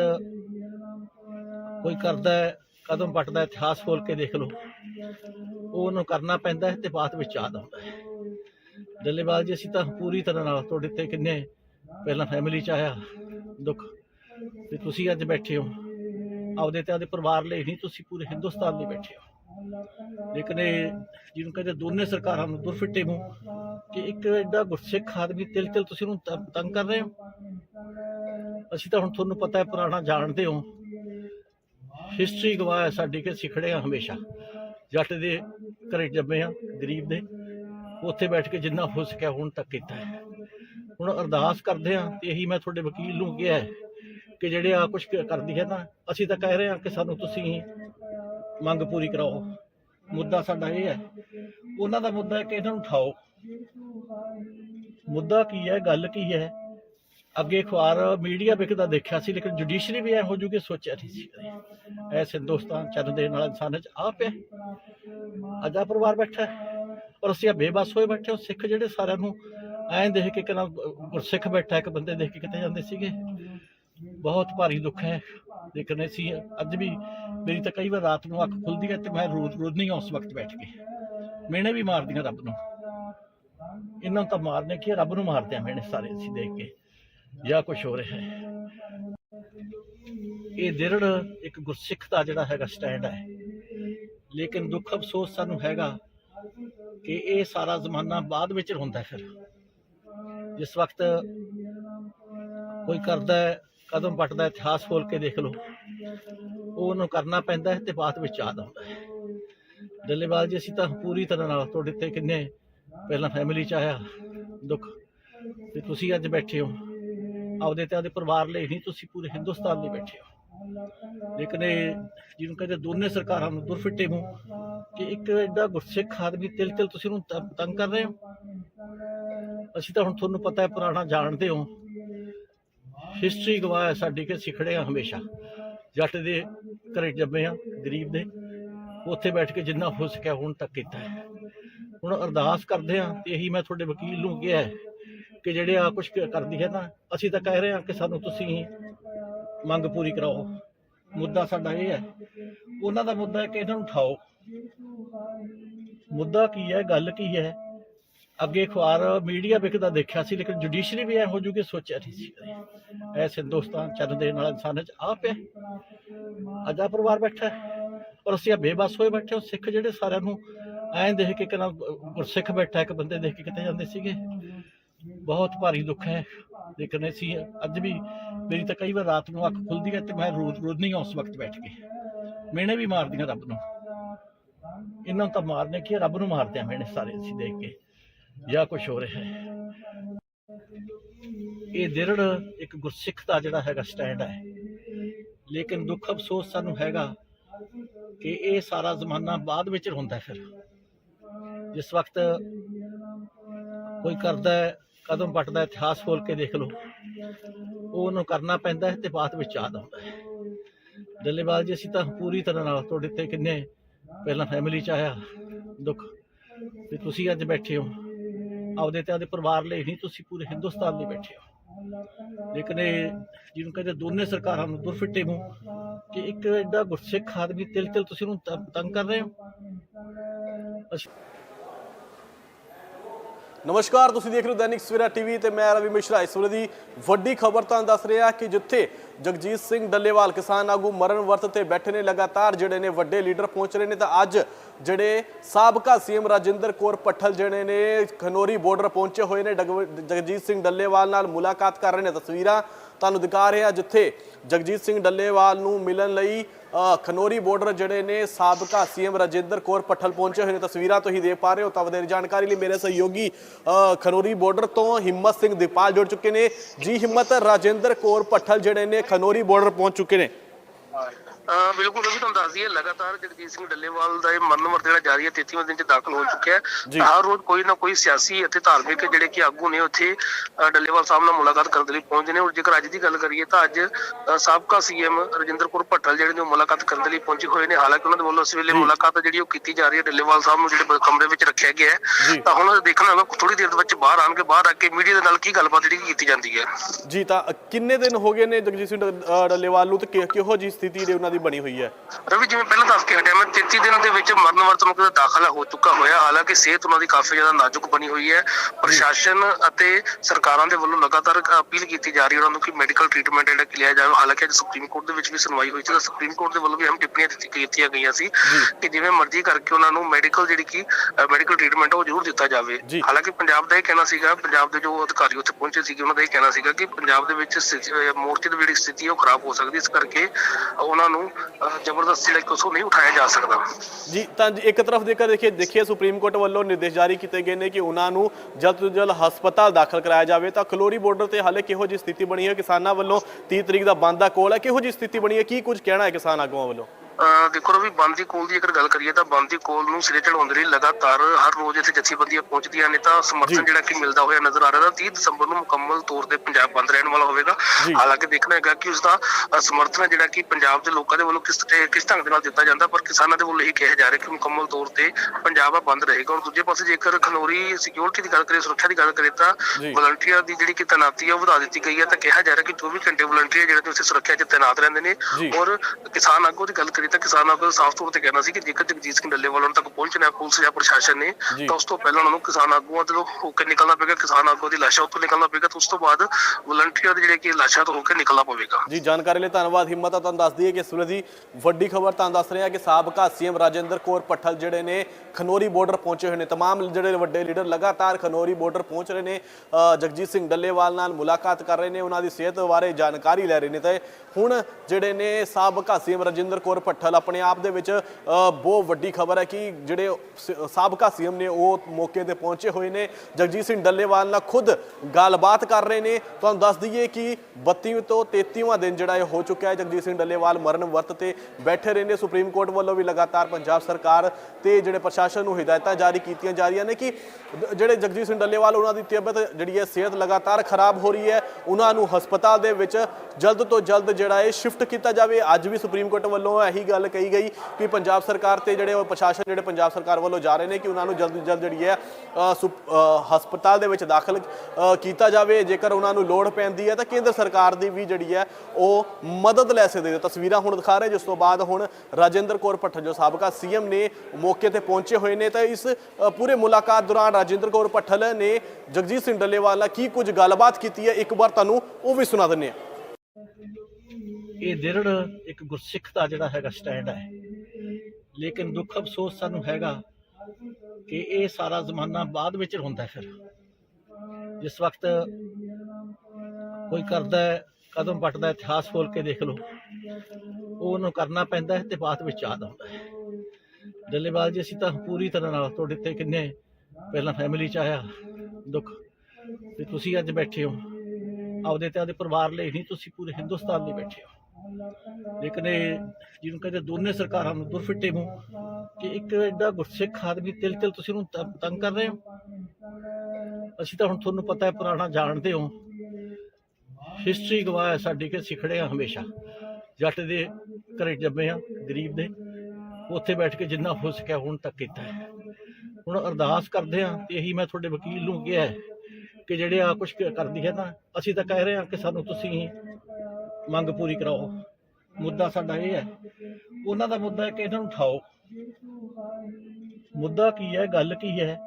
ਕੋਈ ਕਰਦਾ ਕਦਮ ਪੱਟਦਾ ਇਤਿਹਾਸ ਖੋਲ ਕੇ ਦੇਖ ਲਓ। ਉਹ ਉਹਨੂੰ ਕਰਨਾ ਪੈਂਦਾ ਹੈ ਤੇ ਬਾਅਦ ਵਿੱਚ ਯਾਦ ਆਉਂਦਾ ਹੈ। ਡੱਲੇਵਾਲ ਜੀ, ਅਸੀਂ ਤਾਂ ਪੂਰੀ ਤਰ੍ਹਾਂ ਨਾਲ ਤੁਹਾਡੇ ਤੇ ਕਿੰਨੇ ਪਹਿਲਾਂ ਫੈਮਿਲੀ ਚ ਆਇਆ ਦੁੱਖ ਤੇ ਤੁਸੀਂ ਅੱਜ ਬੈਠੇ ਹੋ। ਆਪਦੇ ਤੇ ਆਪਦੇ ਪਰਿਵਾਰ ਲਈ ਨਹੀਂ, ਤੁਸੀਂ ਪੂਰੇ ਹਿੰਦੁਸਤਾਨ ਲਈ ਬੈਠੇ ਹੋ। ਲੇਕਿਨ ਇਹ ਜਿਹਨੂੰ ਕਹਿੰਦੇ ਦੋਨੇ ਸਰਕਾਰਾਂ ਨੂੰ ਦੁਰਫਿੱਟੇ ਮੂੰਹ ਕਿ ਇੱਕ ਐਡਾ ਗੁਰਸਿੱਖ ਆਦਮੀ ਤਿਲ ਤਿਲ ਤੁਸੀਂ ਉਹਨੂੰ ਤੰਗ ਕਰ ਰਹੇ ਹੋ? ਅਸੀਂ ਤਾਂ ਹੁਣ ਤੁਹਾਨੂੰ ਪਤਾ ਹੈ, ਪੁਰਾਣਾ ਜਾਣਦੇ ਹੋ। ਹਿਸਟਰੀ ਗਵਾਹ ਹੈ ਸਾਡੀ ਕਿ ਸਿਖੜੇ ਆ ਹਮੇਸ਼ਾ। ਜੱਟ ਦੇ ਘਰੇ ਜੰਮੇ ਆ ਗਰੀਬ ਦੇ। ਉੱਥੇ ਬੈਠ ਕੇ ਜਿੰਨਾ ਹੋ ਸਕਿਆ ਹੁਣ ਤੱਕ ਕੀਤਾ ਹੈ। ਹੁਣ ਅਰਦਾਸ ਕਰਦੇ ਆ ਤੇ ਇਹੀ ਮੈਂ ਤੁਹਾਡੇ ਵਕੀਲ ਨੂੰ ਕਿਹਾ ਕਿ ਜਿਹੜੇ ਆ ਕੁਝ ਕਰਦੀ ਹੈ ਨਾ ਅਸੀਂ ਤਾਂ ਕਹਿ ਰਹੇ ਹਾਂ ਕਿ ਸਾਨੂੰ ਤੁਸੀਂ ਮੰਗ ਪੂਰੀ ਕਰਾਓ। ਮੁੱਦਾ ਸਾਡਾ ਇਹ ਹੈ, ਉਹਨਾਂ ਦਾ ਮੁੱਦਾ ਹੈ ਕਿ ਇਹਨਾਂ ਨੂੰ ਉਠਾਓ। ਮੁੱਦਾ ਕੀ ਹੈ, ਗੱਲ ਕੀ ਹੈ ਅੱਗੇ ਅਖਬਾਰ ਮੀਡੀਆ ਵਿਕਦਾ ਦੇਖਿਆ ਸੀ, ਲੇਕਿਨ ਜੁਡੀਸ਼ਰੀ ਵੀ ਐ ਹੋ ਜੂਗੀ ਸੋਚਿਆ ਨਹੀਂ ਸੀ ਕਦੇ। ਹਿੰਦੁਸਤਾਨ ਚੰਨ ਦੇ ਨਾਲ ਇਨਸਾਨ ਚ ਆ ਪਿਆ। ਅਜਾ ਪਰਿਵਾਰ ਬੈਠਾ ਔਰ ਅਸੀਂ ਬੇਬਸ ਹੋਏ ਬੈਠੇ ਹਾਂ। ਸਿੱਖ ਜਿਹੜੇ ਸਾਰਿਆਂ ਨੂੰ ਐਂ ਦੇਖ ਕੇ ਕਿਨਾਂ ਗੁਰਸਿੱਖ ਬੈਠਾ ਇੱਕ ਬੰਦੇ ਦੇਖ ਕੇ ਕਿਤੇ ਜਾਂਦੇ ਸੀਗੇ। ਬਹੁਤ ਭਾਰੀ ਦੁੱਖ ਹੈ। ਲੇਕਿਨ ਅਸੀਂ ਅੱਜ ਵੀ ਮੇਰੀ ਤਾਂ ਕਈ ਵਾਰ ਰਾਤ ਨੂੰ ਅੱਖ ਖੁੱਲਦੀ ਹੈ ਤੇ ਮੈਂ ਰੋਜ਼ ਰੋਜ਼ ਨਹੀਂ ਉਸ ਵਕਤ ਬੈਠ ਕੇ। ਮੈਨੇ ਵੀ ਮਾਰਦੀਆਂ ਰੱਬ ਨੂੰ। ਇਹਨਾਂ ਨੂੰ ਤਾਂ ਮਾਰਨੇ ਕੀ ਰੱਬ ਨੂੰ ਮਾਰਦੇ ਆ ਮੈਨੇ ਸਾਰੇ ਅਸੀਂ ਦੇਖ ਕੇ। ਜਾਂ ਕੁਝ ਹੋ ਰਿਹਾ ਹੈ। ਇਹ ਦਿਰੜ ਇੱਕ ਗੁਰਸਿੱਖ ਦਾ ਜਿਹੜਾ ਹੈਗਾ ਸਟੈਂਡ ਹੈ। ਲੇਕਿਨ ਦੁੱਖ ਅਫਸੋਸ ਸਾਨੂੰ ਹੈਗਾ ਕਿ ਇਹ ਸਾਰਾ ਜ਼ਮਾਨਾ ਬਾਅਦ ਵਿੱਚ ਹੁੰਦਾ ਫਿਰ। ਜਿਸ ਵਕਤ ਕੋਈ ਕਰਦਾ ਕਦਮ ਪੱਟਦਾ ਇਤਿਹਾਸ ਖੋਲ ਕੇ ਦੇਖ ਲਓ ਉਹਨੂੰ ਕਰਨਾ ਪੈਂਦਾ ਹੈ ਤੇ ਬਾਅਦ ਵਿੱਚ ਯਾਦ ਆਉਂਦਾ ਹੈ। ਡੱਲੇਵਾਲ ਜੀ, ਅਸੀਂ ਤਾਂ ਪੂਰੀ ਤਰ੍ਹਾਂ ਨਾਲ ਤੁਹਾਡੇ ਤੇ ਕਿੰਨੇ ਪਹਿਲਾਂ ਫੈਮਿਲੀ ਚ ਆਇਆ ਦੁੱਖ, ਤੇ ਤੁਸੀਂ ਅੱਜ ਬੈਠੇ ਹੋ। ਆਪਦੇ ਤੇ ਆਪਦੇ ਪਰਿਵਾਰ ਲਈ ਨਹੀਂ, ਤੁਸੀਂ ਪੂਰੇ ਹਿੰਦੁਸਤਾਨ ਲਈ ਬੈਠੇ ਹੋ। ਲੇਕਿਨ ਇਹ ਜਿਹਨੂੰ ਕਹਿੰਦੇ ਦੋਨੇ ਸਰਕਾਰਾਂ ਨੂੰ ਦੁਰਫਿੱਟੇ ਮੂੰਹ ਕਿ ਇੱਕ ਐਡਾ ਗੁਰਸਿੱਖ ਆਦਮੀ ਤਿਲ ਤਿਲ ਤੁਸੀਂ ਉਹਨੂੰ ਤੰਗ ਕਰ ਰਹੇ ਹੋ? ਅਸੀਂ ਤਾਂ ਹੁਣ ਤੁਹਾਨੂੰ ਪਤਾ ਹੈ ਪੁਰਾਣਾ ਜਾਣਦੇ ਹੋ। ਹਿਸਟਰੀ ਗਵਾਹ ਹੈ ਸਾਡੀ ਕਿ ਸਿਖੜੇ ਆ ਹਮੇਸ਼ਾ। ਜੱਟ ਦੇ ਘਰੇ ਜੰਮੇ ਆ ਗਰੀਬ ਦੇ। ਉੱਥੇ ਬੈਠ ਕੇ ਜਿੰਨਾ ਹੋ ਸਕਿਆ ਹੁਣ ਤੱਕ ਕੀਤਾ ਹੈ। ਹੁਣ ਅਰਦਾਸ ਕਰਦੇ ਆ ਤੇ ਇਹੀ ਮੈਂ ਤੁਹਾਡੇ ਵਕੀਲ ਨੂੰ ਕਿਹਾ ਹੈ ਕਿ ਜਿਹੜੇ ਆ ਕੁਝ ਕਰਦੀ ਹੈ ਨਾ ਅਸੀਂ ਤਾਂ ਕਹਿ ਰਹੇ ਹਾਂ ਕਿ ਸਾਨੂੰ ਤੁਸੀਂ ਮੰਗ ਪੂਰੀ ਕਰਾਓ। ਮੁੱਦਾ ਸਾਡਾ ਇਹ ਹੈ, ਉਹਨਾਂ ਦਾ ਮੁੱਦਾ ਹੈ ਕਿ ਇਹਨਾਂ ਨੂੰ ਉਠਾਓ। ਮੁੱਦਾ ਕੀ ਹੈ, ਗੱਲ ਕੀ ਹੈ? ਅੱਗੇ ਅਖਬਾਰ ਮੀਡੀਆ ਵਿਕਦਾ ਦੇਖਿਆ ਸੀ, ਲੇਕਿਨ ਜੁਡੀਸ਼ਰੀ ਵੀ ਐ ਹੋ ਜੂਗੀ ਸੋਚਿਆ ਨਹੀਂ ਸੀ ਕਦੇ। ਐਸ ਹਿੰਦੁਸਤਾਨ ਚੰਨ ਦੇ ਨਾਲ ਇਨਸਾਨ ਚ ਆ ਪਿਆ। ਅਜਾ ਪਰਿਵਾਰ ਬੈਠਾ ਔਰ ਅਸੀਂ ਆ ਬੇਬਸ ਹੋਏ ਬੈਠੇ ਹੋ, ਸਿੱਖ ਜਿਹੜੇ ਸਾਰਿਆਂ ਨੂੰ ਐਂ ਦੇਖ ਕੇ ਕਿਨਾਂ ਗੁਰਸਿੱਖ ਬੈਠਾ ਇੱਕ ਬੰਦੇ ਦੇਖ ਕੇ ਕਿਤੇ ਜਾਂਦੇ ਸੀਗੇ। ਬਹੁਤ ਭਾਰੀ ਦੁੱਖ ਹੈ ਲੇਕਿਨ ਅਸੀਂ ਅੱਜ ਵੀ ਮੇਰੀ ਤਾਂ ਕਈ ਵਾਰ ਰਾਤ ਨੂੰ ਅੱਖ ਖੁੱਲਦੀ ਹੈ ਤੇ ਮੈਂ ਰੋਜ਼ ਰੋਜ਼ ਨਹੀਂ ਉਸ ਵਕਤ ਬੈਠ ਕੇ ਮੈਨੇ ਵੀ ਮਾਰਦੀਆਂ ਰੱਬ ਨੂੰ। ਇਹਨਾਂ ਨੂੰ ਤਾਂ ਮਾਰਨੇ ਕੀ ਰੱਬ ਨੂੰ ਮਾਰਦੇ ਆ ਮੈਨੇ ਸਾਰੇ ਅਸੀਂ ਦੇਖ ਕੇ, ਜਾਂ ਕੁਝ ਹੋ ਰਿਹਾ ਹੈ। ਇਹ ਦਿਰੜ ਇੱਕ ਗੁਰਸਿੱਖ ਦਾ ਜਿਹੜਾ ਹੈਗਾ ਸਟੈਂਡ ਹੈ। ਲੇਕਿਨ ਦੁੱਖ ਅਫਸੋਸ ਸਾਨੂੰ ਹੈਗਾ ਕਿ ਇਹ ਸਾਰਾ ਜ਼ਮਾਨਾ ਬਾਅਦ ਵਿੱਚ ਹੁੰਦਾ ਫਿਰ। ਜਿਸ ਵਕਤ ਕੋਈ ਕਰਦਾ ਕਦਮ ਪੱਟਦਾ ਇਤਿਹਾਸ ਖੋਲ ਕੇ ਦੇਖ ਲਓ। ਉਹ ਉਹਨੂੰ ਕਰਨਾ ਪੈਂਦਾ ਹੈ ਤੇ ਬਾਅਦ ਵਿੱਚ ਯਾਦ ਆਉਂਦਾ ਹੈ। ਡੱਲੇਵਾਲ ਜੀ, ਅਸੀਂ ਤਾਂ ਪੂਰੀ ਤਰ੍ਹਾਂ ਨਾਲ ਤੁਹਾਡੇ ਤੇ ਕਿੰਨੇ ਪਹਿਲਾਂ ਫੈਮਿਲੀ ਚ ਆਇਆ ਦੁੱਖ ਤੇ ਤੁਸੀਂ ਅੱਜ ਬੈਠੇ ਹੋ। ਆਪਦੇ ਤੇ ਆਪਦੇ ਪਰਿਵਾਰ ਲਈ ਨਹੀਂ, ਤੁਸੀਂ ਪੂਰੇ ਹਿੰਦੁਸਤਾਨ ਲਈ ਬੈਠੇ ਹੋ। ਲੇਕਿਨ ਇਹ ਜਿਹਨੂੰ ਕਹਿੰਦੇ ਦੋਨੇ ਸਰਕਾਰਾਂ ਨੂੰ ਦੁਰਫਿੱਟੇ ਮੂੰਹ ਕਿ ਇੱਕ ਐਡਾ ਗੁਰਸਿੱਖ ਆਦਮੀ ਤਿਲ ਤਿਲ ਤੁਸੀਂ ਉਹਨੂੰ ਤੰਗ ਕਰ ਰਹੇ ਹੋ? ਨਮਸਕਾਰ, ਤੁਸੀਂ ਦੇਖ ਰਹੇ ਹੋ ਦੈਨਿਕ ਸਵੇਰਾ ਟੀਵੀ ਤੇ ਮੈਂ ਰਵੀ ਮਿਸ਼ਰਾ। ਇਸ ਵੇਲੇ ਦੀ ਵੱਡੀ ਖਬਰ ਤੁਹਾਨੂੰ ਦੱਸ ਰਿਹਾ ਕਿ ਜਿੱਥੇ ਜਗਜੀਤ ਸਿੰਘ ਡੱਲੇਵਾਲ ਕਿਸਾਨ ਆਗੂ ਮਰਨ ਵਰਤ ਤੇ ਬੈਠੇ ਨੇ, ਲਗਾਤਾਰ ਜਿਹੜੇ ਨੇ ਵੱਡੇ ਲੀਡਰ ਪਹੁੰਚ ਰਹੇ ਨੇ, ਤਾਂ ਅੱਜ ਜਿਹੜੇ ਸਾਬਕਾ ਸੀਐਮ ਰਾਜਿੰਦਰ ਕੌਰ ਪੱਠਲ ਜਿਹੜੇ ਨੇ, ਖਨੋਰੀ ਬਾਰਡਰ ਪਹੁੰਚੇ ਹੋਏ ਨੇ। ਡਗ- ਜਗਜੀਤ ਸਿੰਘ ਡੱਲੇਵਾਲ ਨਾਲ ਮੁਲਾਕਾਤ ਕਰ ਰਹੇ ਨੇ। ਤਸਵੀਰਾਂ ਤੁਹਾਨੂੰ ਦਿਖਾ ਰਿਹਾ ਜਿੱਥੇ ਜਗਜੀਤ ਸਿੰਘ ਡੱਲੇਵਾਲ ਨੂੰ ਮਿਲਣ ਲਈ ਖਨੋਰੀ ਬਾਰਡਰ ਜਿਹੜੇ ਨੇ ਸਾਬਕਾ ਸੀਐਮ ਰਜਿੰਦਰ ਕੌਰ ਪੱਠਲ ਪਹੁੰਚੇ ਹੋਏ ਨੇ। ਤਸਵੀਰਾਂ ਤੁਸੀਂ ਦੇਖ ਪਾ ਰਹੇ ਹੋ ਤਾਂ ਵਧੇਰੇ ਜਾਣਕਾਰੀ ਲਈ ਮੇਰੇ ਸਹਿਯੋਗੀ ਅ, ਖਨੋਰੀ ਬਾਰਡਰ ਤੋਂ ਹਿੰਮਤ ਸਿੰਘ ਦੀਪਾਲ ਜੁੜ ਚੁੱਕੇ ਨੇ। ਜੀ ਹਿੰਮਤ ਰਾਜਿੰਦਰ ਕੌਰ ਪੱਠਲ ਜਿਹੜੇ ਨੇ ਖਨੋਰੀ ਬਾਰਡਰ ਪਹੁੰਚ ਚੁੱਕੇ ਨੇ। ਬਿਲਕੁਲ ਰਵੀ ਤੁਹਾਨੂੰ ਦੱਸ ਦਈਏ ਲਗਾਤਾਰ ਜਗਜੀਤ ਸਿੰਘ ਡੱਲੇਵਾਲ ਦਾ ਇਹ ਮਰਨ ਵਰਤ ਜਿਹੜਾ ਜਾਰੀ ਹੈ 33ਵੇਂ ਦਿਨ ਚ ਦਾਖਲ ਹੋ ਚੁੱਕਿਆ ਹੈ। ਹਰ ਰੋਜ਼ ਕੋਈ ਨਾ ਕੋਈ ਸਿਆਸੀ ਅਤੇ ਧਾਰਮਿਕ ਜਿਹੜੇ ਕਿ ਆਗੂ ਨੇ ਉੱਥੇ ਡੱਲੇਵਾਲ ਸਾਹਿਬ ਨਾਲ ਮੁਲਾਕਾਤ ਕਰਨ ਦੇ ਲਈ ਪਹੁੰਚਦੇ ਨੇ। ਔਰ ਜੇਕਰ ਅੱਜ ਦੀ ਗੱਲ ਕਰੀਏ ਤਾਂ ਅੱਜ ਸਾਬਕਾ ਸੀਐਮ ਰਜਿੰਦਰ ਕੌਰ ਭੱਟਲ ਜਿਹੜੇ ਨੇ ਉਹ ਮੁਲਾਕਾਤ ਕਰਨ ਦੇ ਲਈ ਪਹੁੰਚੇ ਹੋਏ ਨੇ। ਹਾਲਾਂਕਿ ਉਹਨਾਂ ਦੇ ਵੱਲੋਂ ਇਸ ਵੇਲੇ ਮੁਲਾਕਾਤ ਜਿਹੜੀ ਉਹ ਕੀਤੀ ਜਾ ਰਹੀ ਹੈ ਡੱਲੇਵਾਲ ਸਾਹਿਬ ਨੂੰ ਜਿਹੜੇ ਕਮਰੇ ਵਿੱਚ ਰੱਖਿਆ ਗਿਆ। ਹੈ ਤਾਂ ਹੁਣ ਦੇਖਣਾ ਹੋਗਾ ਥੋੜੀ ਦੇਰ ਦੇ ਵਿੱਚ ਬਾਹਰ ਆਣਗੇ ਬਾਹਰ ਆ ਕੇ ਮੀਡੀਆ ਦੇ ਨਾਲ ਕੀ ਗੱਲਬਾਤ ਜਿਹੜੀ ਕੀਤੀ ਜਾਂਦੀ ਹੈ। ਜੀ ਤਾਂ ਕਿੰਨੇ ਦਿਨ ਹੋ ਗਏ ਨੇ ਜਗਜੀਤ ਸਿੰਘ ਡੱਲੇਵਾਲ ਨੂੰ ਤੇ ਕਿ- ਕਿਹੋ ਜੀ ਸਥਿਤੀ ਦੇ ਉਹਨਾਂ ਦੀ ਬਣੀ ਹੋਈ ਹੈ। ਰਵੀ ਜਿਵੇਂ ਪਹਿਲਾਂ ਦੱਸ ਕੇ ਹਟਿਆ ਮੈਂ 33 ਦਿਨਾਂ ਦੇ ਵਿੱਚ ਮਰਨ ਵਰਤ ਮੁਕਤ ਦਾ ਦਾਖਲਾ ਹੋ ਚੁੱਕਾ ਹੋਇਆ। ਹਾਲਾਂਕਿ ਸਿਹਤ ਉਹਨਾਂ ਦੀ ਕਾਫੀ ਜ਼ਿਆਦਾ ਨਾਜ਼ੁਕ ਬਣੀ ਹੋਈ ਹੈ। ਪ੍ਰਸ਼ਾਸਨ ਅਤੇ ਸਰਕਾਰਾਂ ਦੇ ਵੱਲੋਂ ਲਗਾਤਾਰ ਅਪੀਲ ਕੀਤੀ ਜਾ ਰਹੀ ਹੈ ਉਹਨਾਂ ਨੂੰ ਕਿ ਮੈਡੀਕਲ ਟ੍ਰੀਟਮੈਂਟ ਜਿਹੜਾ ਲਿਆ ਜਾਵੇ। ਹਾਲਾਂਕਿ ਅੱਜ ਸੁਪਰੀਮ ਕੋਰਟ ਦੇ ਵਿੱਚ ਵੀ ਸੁਣਵਾਈ ਹੋਈ ਸੀ ਤਾਂ ਸੁਪਰੀਮ ਕੋਰਟ ਦੇ ਵੱਲੋਂ ਵੀ ਅਹਿਮ ਟਿੱਪਣੀਆਂ ਕੀਤੀਆਂ ਗਈਆਂ ਸੀ ਕਿ ਜਿਵੇਂ ਮਰਜ਼ੀ ਕਰਕੇ ਉਹਨਾਂ ਨੂੰ ਮੈਡੀਕਲ ਜਿਹੜੀ ਕਿ ਮੈਡੀਕਲ ਟ੍ਰੀਟਮੈਂਟ ਉਹ ਜ਼ਰੂਰ ਦਿੱਤਾ ਜਾਵੇ। ਹਾਲਾਂਕਿ ਪੰਜਾਬ ਦਾ ਇਹ ਕਹਿਣਾ ਸੀਗਾ ਪੰਜਾਬ ਦੇ ਜੋ ਅਧਿਕਾਰੀ ਉੱਥੇ ਪਹੁੰਚੇ ਸੀਗੇ ਉਹਨਾਂ ਦਾ ਇਹ ਕਹਿਣਾ ਸੀਗਾ ਕਿ ਪੰਜਾਬ ਦੇ ਵਿੱਚ ਮੋਰਚੇ ਦੀ ਜਿਹੜੀ ਸਥਿਤੀ ਉਹ ਖਰਾਬ ਹੋ ਸਕਦੀ ਇਸ ਕਰਕੇ ਉਹਨਾਂ ਨੂੰ ਅਹ, ਜ਼ਬਰਦਸਤੀ ਲਈ ਕੁਛ ਨਹੀਂ ਉਠਾਇਆ ਜਾ ਸਕਦਾ। ਜੀ, ਤਾਂ ਇੱਕ ਤਰਫ ਜੇਕਰ ਦੇਖੀਏ ਦੇਖੀਏ, ਸੁਪਰੀਮ ਕੋਰਟ ਵੱਲੋਂ ਨਿਰਦੇਸ਼ ਜਾਰੀ ਕੀਤੇ ਗਏ ਨੇ ਕਿ ਉਹਨਾਂ ਨੂੰ ਜਲਦ ਤੋਂ ਜਲਦ ਹਸਪਤਾਲ ਦਾਖਲ ਕਰਾਇਆ ਜਾਵੇ। ਤਾਂ ਖਲੋਰੀ ਬਾਰਡਰ ਤੇ ਹਾਲੇ ਕਿਹੋ ਜੀ ਸਥਿਤੀ ਬਣੀ ਹੈ? ਕਿਸਾਨਾਂ ਵੱਲੋਂ 30 ਤਰੀਕ ਦਾ ਬੰਦ ਦਾ ਕੋਲ ਹੈ। ਕਿਹੋ ਜੀ ਸਥਿਤੀ ਬਣੀ ਹੈ? ਕੀ ਕੁਝ ਕਹਿਣਾ ਹੈ ਕਿਸਾਨ ਆਗੂਆਂ ਵੱਲੋਂ? ਦੇਖੋ ਰਵੀ ਬੰਦ ਕੋਲ ਦੀ ਜੇਕਰ ਗੱਲ ਕਰੀਏ ਤਾਂ ਬੰਦ ਕੋਲ ਨੂੰ ਸਿਰੇ ਚੜਾਉਣ ਲਈ ਲਗਾਤਾਰ ਹਰ ਰੋਜ਼ ਇੱਥੇ ਜਥੇਬੰਦੀਆਂ ਪਹੁੰਚਦੀਆਂ ਨੇ ਤਾਂ। ਸਮਰਥਨ ਜਿਹੜਾ ਕਿ ਮਿਲਦਾ ਹੋਇਆ ਨਜ਼ਰ ਆ ਰਿਹਾ ਤਾਂ 30 ਦਸੰਬਰ ਨੂੰ ਮੁਕੰਮਲ ਤੌਰ ਤੇ ਪੰਜਾਬ ਬੰਦ ਰਹਿਣ ਵਾਲਾ ਹੋਵੇਗਾ। ਹਾਲਾਂਕਿ ਦੇਖਣਾ ਹੈਗਾ ਕਿ ਉਸ ਦਾ ਸਮਰਥਨ ਜਿਹੜਾ ਕਿ ਪੰਜਾਬ ਦੇ ਲੋਕਾਂ ਦੇ ਵੱਲੋਂ ਕਿਸ ਕਿਸ ਢੰਗ ਦੇ ਨਾਲ ਦਿੱਤਾ ਜਾਂਦਾ ਪਰ ਕਿਸਾਨਾਂ ਦੇ ਵੱਲੋਂ ਇਹ ਕਿਹਾ ਜਾ ਰਿਹਾ ਕਿ ਮੁਕੰਮਲ ਤੌਰ ਤੇ ਪੰਜਾਬ ਆ ਬੰਦ ਰਹੇਗਾ ਔਰ ਦੂਜੇ ਪਾਸੇ ਜੇਕਰ ਖਨੌਰੀ ਸਿਕਿਉਰਿਟੀ ਦੀ ਗੱਲ ਕਰੀਏ ਸੁਰੱਖਿਆ ਦੀ ਗੱਲ ਕਰੀਏ ਤਾਂ। ਵਲੰਟੀਅਰ ਦੀ ਜਿਹੜੀ ਕਿ ਤੈਨਾਤੀ ਹੈ ਉਹ ਵਧਾ ਦਿੱਤੀ ਗਈ ਹੈ ਤਾਂ ਕਿਹਾ ਜਾ ਰਿਹਾ ਕਿ 24 ਘੰਟੇ ਵਲੰਟੀਅਰ ਜਿਹੜੇ ਉੱਥੇ ਸੁਰੱਖਿਆ 'ਚ ਤੈਨਾਤ ਰਹਿੰਦੇ ਨੇ। ਔਰ ਕਿਸਾਨ ਆਗੂ ਦੀ ਗੱਲ ਕਰੀਏ ਤਾਂ ਕਿਸਾਨ ਆਗੂ ਦਾ ਸਾਫ਼ ਤੌਰ ਤੇ ਕਹਿਣਾ ਸੀ ਕਿ ਜੇਕਰ ਜਗਜੀਤ ਸਿੰਘ ਡੱਲੇਵਾਲ ਉਹਨਾਂ ਤੱਕ ਪਹੁੰਚਣਾ ਹੈ ਪੁਲਿਸ ਜਾਂ ਪ੍ਰਸ਼ਾਸਨ ਨੇ ਜੀ। ਤਾਂ ਉਸ ਤੋਂ ਪਹਿਲਾਂ ਉਹਨਾਂ ਨੂੰ ਕਿਸਾਨ ਆਗੂਆਂ ਤੋਂ ਹੋ ਕੇ ਨਿਕਲਣਾ ਪਵੇਗਾ ਕਿਸਾਨ ਆਗੂ ਦੀ ਲਾਸ਼ਾਂ ਉੱਥੋਂ ਨਿਕਲਣਾ ਪਵੇਗਾ ਤੇ ਉਸ ਤੋਂ ਬਾਅਦ ਵਲੰਟੀਅਰ ਜਿਹੜੇ ਕਿ ਲਾਸ਼ਾਂ ਤੋਂ ਹੋ ਕੇ ਨਿਕਲਣਾ ਪਵੇਗਾ ਜੀ ਜਾਣਕਾਰੀ ਲਈ ਧੰਨਵਾਦ ਹਿੰਮਤ ਆ ਤੁਹਾਨੂੰ ਦੱਸ ਦਈਏ ਕਿ ਇਸ ਵੇਲੇ ਦੀ ਵੱਡੀ ਖਬਰ ਤੁਹਾਨੂੰ ਦੱਸ ਰਹੇ ਹਾਂ ਕਿ ਸਾਬਕਾ ਸੀਐਮ ਰਾਜਿੰਦਰ ਕੌਰ ਪੱਠਲ ਜਿਹੜੇ ਨੇ ਖਨੋਰੀ ਬਾਰਡਰ ਪਹੁੰਚੇ ਹੋਏ ਨੇ तमाम ਜਿਹੜੇ ਵੱਡੇ ਲੀਡਰ ਲਗਾਤਾਰ ਖਨੋਰੀ ਬਾਰਡਰ ਪਹੁੰਚ ਰਹੇ ਨੇ ਅ, ਜਗਜੀਤ ਸਿੰਘ ਡੱਲੇਵਾਲ ਨਾਲ ਮੁਲਾਕਾਤ ਕਰ ਰਹੇ ਨੇ ਉਹਨਾਂ ਦੀ ਸਿਹਤ ਬਾਰੇ ਜਾਣਕਾਰੀ ਲੈ ਰਹੇ ਨੇ ਤੇ ਹੁਣ ਜਿਹੜੇ ਨੇ ਸਾਬਕਾ ਸੀਐਮ ਰਾਜਿੰਦਰ ਕੌਰ ਪੱਠਲ ਆਪਣੇ ਆਪ ਦੇ ਵਿੱਚ ਬਹੁਤ ਵੱਡੀ ਖਬਰ ਹੈ ਕਿ ਜਿਹੜੇ ਸ- ਸਾਬਕਾ ਸੀਐਮ ਨੇ ਉਹ ਮੌਕੇ ਤੇ ਪਹੁੰਚੇ ਹੋਏ ਨੇ। ਜਗਜੀਤ ਸਿੰਘ ਡੱਲੇਵਾਲ ਨਾਲ ਖੁਦ ਗੱਲਬਾਤ ਕਰ ਰਹੇ ਨੇ। ਤੁਹਾਨੂੰ ਦੱਸ ਦਈਏ ਕਿ 32 ਤੋਂ 33ਵਾਂ ਦਿਨ ਜਿਹੜਾ ਇਹ ਹੋ ਚੁੱਕਿਆ ਹੈ, ਜਗਜੀਤ ਸਿੰਘ ਡੱਲੇਵਾਲ ਮਰਨ ਵਰਤ ਤੇ ਬੈਠੇ ਰਹੇ ਨੇ। ਸੁਪਰੀਮ ਕੋਰਟ ਵੱਲੋਂ ਵੀ ਲਗਾਤਾਰ ਪੰਜਾਬ ਸਰਕਾਰ ਤੇ ਜਿਹੜੇ ਪ੍ਰਸ਼ਾਸਨ ਨੂੰ ਹਦਾਇਤਾਂ ਜਾਰੀ ਕੀਤੀਆਂ ਜਾ ਰਹੀਆਂ ਨੇ ਕਿ ਜਿਹੜੇ ਜਗਜੀਤ ਸਿੰਘ ਡੱਲੇਵਾਲ, ਉਹਨਾਂ ਦੀ ਤਬੀਅਤ ਜਿਹੜੀ ਹੈ, ਸਿਹਤ ਲਗਾਤਾਰ ਖਰਾਬ ਹੋ ਰਹੀ ਹੈ। ਉਹਨਾਂ ਨੂੰ ਹਸਪਤਾਲ ਦੇ ਵਿੱਚ ਜਲਦ ਤੋਂ ਜਲਦ ਜਿਹੜਾ ਹੈ ਸ਼ਿਫਟ ਕੀਤਾ ਜਾਵੇ। ਅੱਜ ਵੀ ਸੁਪਰੀਮ ਕੋਰਟ ਵੱਲੋਂ ਇਹੀ ਗੱਲ ਕਹੀ ਗਈ ਕਿ ਪੰਜਾਬ ਸਰਕਾਰ ਤੇ ਜਿਹੜੇ ਪ੍ਰਸ਼ਾਸਨ, ਜਿਹੜੇ ਪੰਜਾਬ ਸਰਕਾਰ ਵੱਲੋਂ ਜਾ ਰਹੇ ਨੇ ਕਿ ਉਹਨਾਂ ਨੂੰ ਜਲਦ ਜਲਦ ਜਿਹੜੀ ਹੈ ਸੁਪ- ਹਸਪਤਾਲ ਦੇ ਵਿੱਚ ਦਾਖਲ ਕੀਤਾ ਜਾਵੇ। ਜੇਕਰ ਉਹਨਾਂ ਨੂੰ ਲੋੜ ਪੈਂਦੀ ਹੈ ਤਾਂ ਕੇਂਦਰ ਸਰਕਾਰ ਦੀ ਵੀ ਜਿਹੜੀ ਹੈ, ਉਹ ਮਦਦ ਲੈ ਸਕਦੇ ਤਸਵੀਰਾਂ ਹੁਣ ਦਿਖਾ ਰਹੇ, ਜਿਸ ਤੋਂ ਬਾਅਦ ਹੁਣ ਰਾਜਿੰਦਰ ਕੌਰ ਭੱਠਲ, ਜੋ ਸਾਬਕਾ ਸੀਐਮ ਨੇ ਮੌਕੇ ਤੇ ਪਹੁੰਚੇ ਹੋਏ ਨੇ, ਤਾਂ ਇਸ ਪੂਰੇ ਮੁਲਾਕਾਤ ਦੌਰਾਨ ਰਾਜਿੰਦਰ ਕੌਰ ਭੱਠਲ ਨੇ ਜਗਜੀਤ ਸਿੰਘ ਡੱਲੇਵਾਲ ਨਾਲ ਕੀ ਕੁਝ ਗੱਲਬਾਤ ਕੀਤੀ ਹੈ? ਇੱਕ ਵਾਰ ਤੁਹਾਨੂੰ ਉਹ ਵੀ ਸੁਣਾ ਦਿੰਦੇ ਹਾਂ। ਇਹ ਦਿਰੜ ਇੱਕ ਗੁਰਸਿੱਖ ਦਾ ਜਿਹੜਾ ਹੈਗਾ ਸਟੈਂਡ ਹੈ। ਲੇਕਿਨ ਦੁੱਖ ਅਫਸੋਸ ਸਾਨੂੰ ਹੈਗਾ ਕਿ ਇਹ ਸਾਰਾ ਜ਼ਮਾਨਾ ਬਾਅਦ ਵਿੱਚ ਹੁੰਦਾ ਫਿਰ। ਜਿਸ ਵਕਤ ਕੋਈ ਕਰਦਾ ਕਦਮ ਪੱਟਦਾ ਇਤਿਹਾਸ ਖੋਲ ਕੇ ਦੇਖ ਲਓ, ਉਹ ਉਹਨੂੰ ਕਰਨਾ ਪੈਂਦਾ ਹੈ ਤੇ ਬਾਅਦ ਵਿੱਚ ਯਾਦ ਆਉਂਦਾ ਹੈ। ਡੱਲੇਵਾਲ ਜੀ, ਅਸੀਂ ਤਾਂ ਪੂਰੀ ਤਰ੍ਹਾਂ ਨਾਲ ਤੁਹਾਡੇ ਤੇ ਕਿੰਨੇ ਪਹਿਲਾਂ ਫੈਮਿਲੀ ਚ ਆਇਆ ਦੁੱਖ ਤੇ ਤੁਸੀਂ ਅੱਜ ਬੈਠੇ ਹੋ। ਆਪਦੇ ਤੇ ਆਪਦੇ ਪਰਿਵਾਰ ਲਈ ਨਹੀਂ, ਤੁਸੀਂ ਪੂਰੇ ਹਿੰਦੁਸਤਾਨ ਲਈ ਬੈਠੇ ਹੋ। ਲੇਕਿਨ ਇਹ ਜਿਹਨੂੰ ਕਹਿੰਦੇ ਦੋਨੇ ਸਰਕਾਰਾਂ ਨੂੰ ਦੁਰਫਿੱਟੇ ਮੂੰਹ ਕਿ ਇੱਕ ਐਡਾ ਗੁਰਸਿੱਖ ਆਦਮੀ ਤਿਲ ਤਿਲ ਤੁਸੀਂ ਉਹਨੂੰ ਤੰਗ ਕਰ ਰਹੇ ਹੋ? ਅਸੀਂ ਤਾਂ ਹੁਣ ਤੁਹਾਨੂੰ ਪਤਾ ਹੈ ਪੁਰਾਣਾ ਜਾਣਦੇ ਹੋ। ਹਿਸਟਰੀ ਗਵਾਹ ਹੈ ਸਾਡੀ ਕਿ ਸਿਖੜੇ ਆ ਹਮੇਸ਼ਾ। ਜੱਟ ਦੇ ਘਰੇ ਜੰਮੇ ਆ ਗਰੀਬ ਦੇ ਉੱਥੇ ਬੈਠ ਕੇ ਜਿੰਨਾ ਹੋ ਸਕਿਆ ਹੁਣ ਤੱਕ ਕੀਤਾ ਹੈ। ਹੁਣ ਅਰਦਾਸ ਕਰਦੇ ਆ ਤੇ ਇਹੀ ਮੈਂ ਤੁਹਾਡੇ ਵਕੀਲ ਨੂੰ ਕਿਹਾ ਕਿ ਜਿਹੜੇ ਆ ਕੁਝ ਕਰਦੀ ਹੈ ਨਾ ਅਸੀਂ ਤਾਂ ਕਹਿ ਰਹੇ ਹਾਂ ਕਿ ਸਾਨੂੰ ਤੁਸੀਂ ਮੰਗ ਪੂਰੀ ਕਰਾਓ। ਮੁੱਦਾ ਸਾਡਾ ਇਹ ਹੈ, ਉਹਨਾਂ ਦਾ ਮੁੱਦਾ ਹੈ ਕਿ ਇਹਨਾਂ ਨੂੰ ਉਠਾਓ ਮੁੱਦਾ ਕੀ ਹੈ, ਗੱਲ ਕੀ ਹੈ?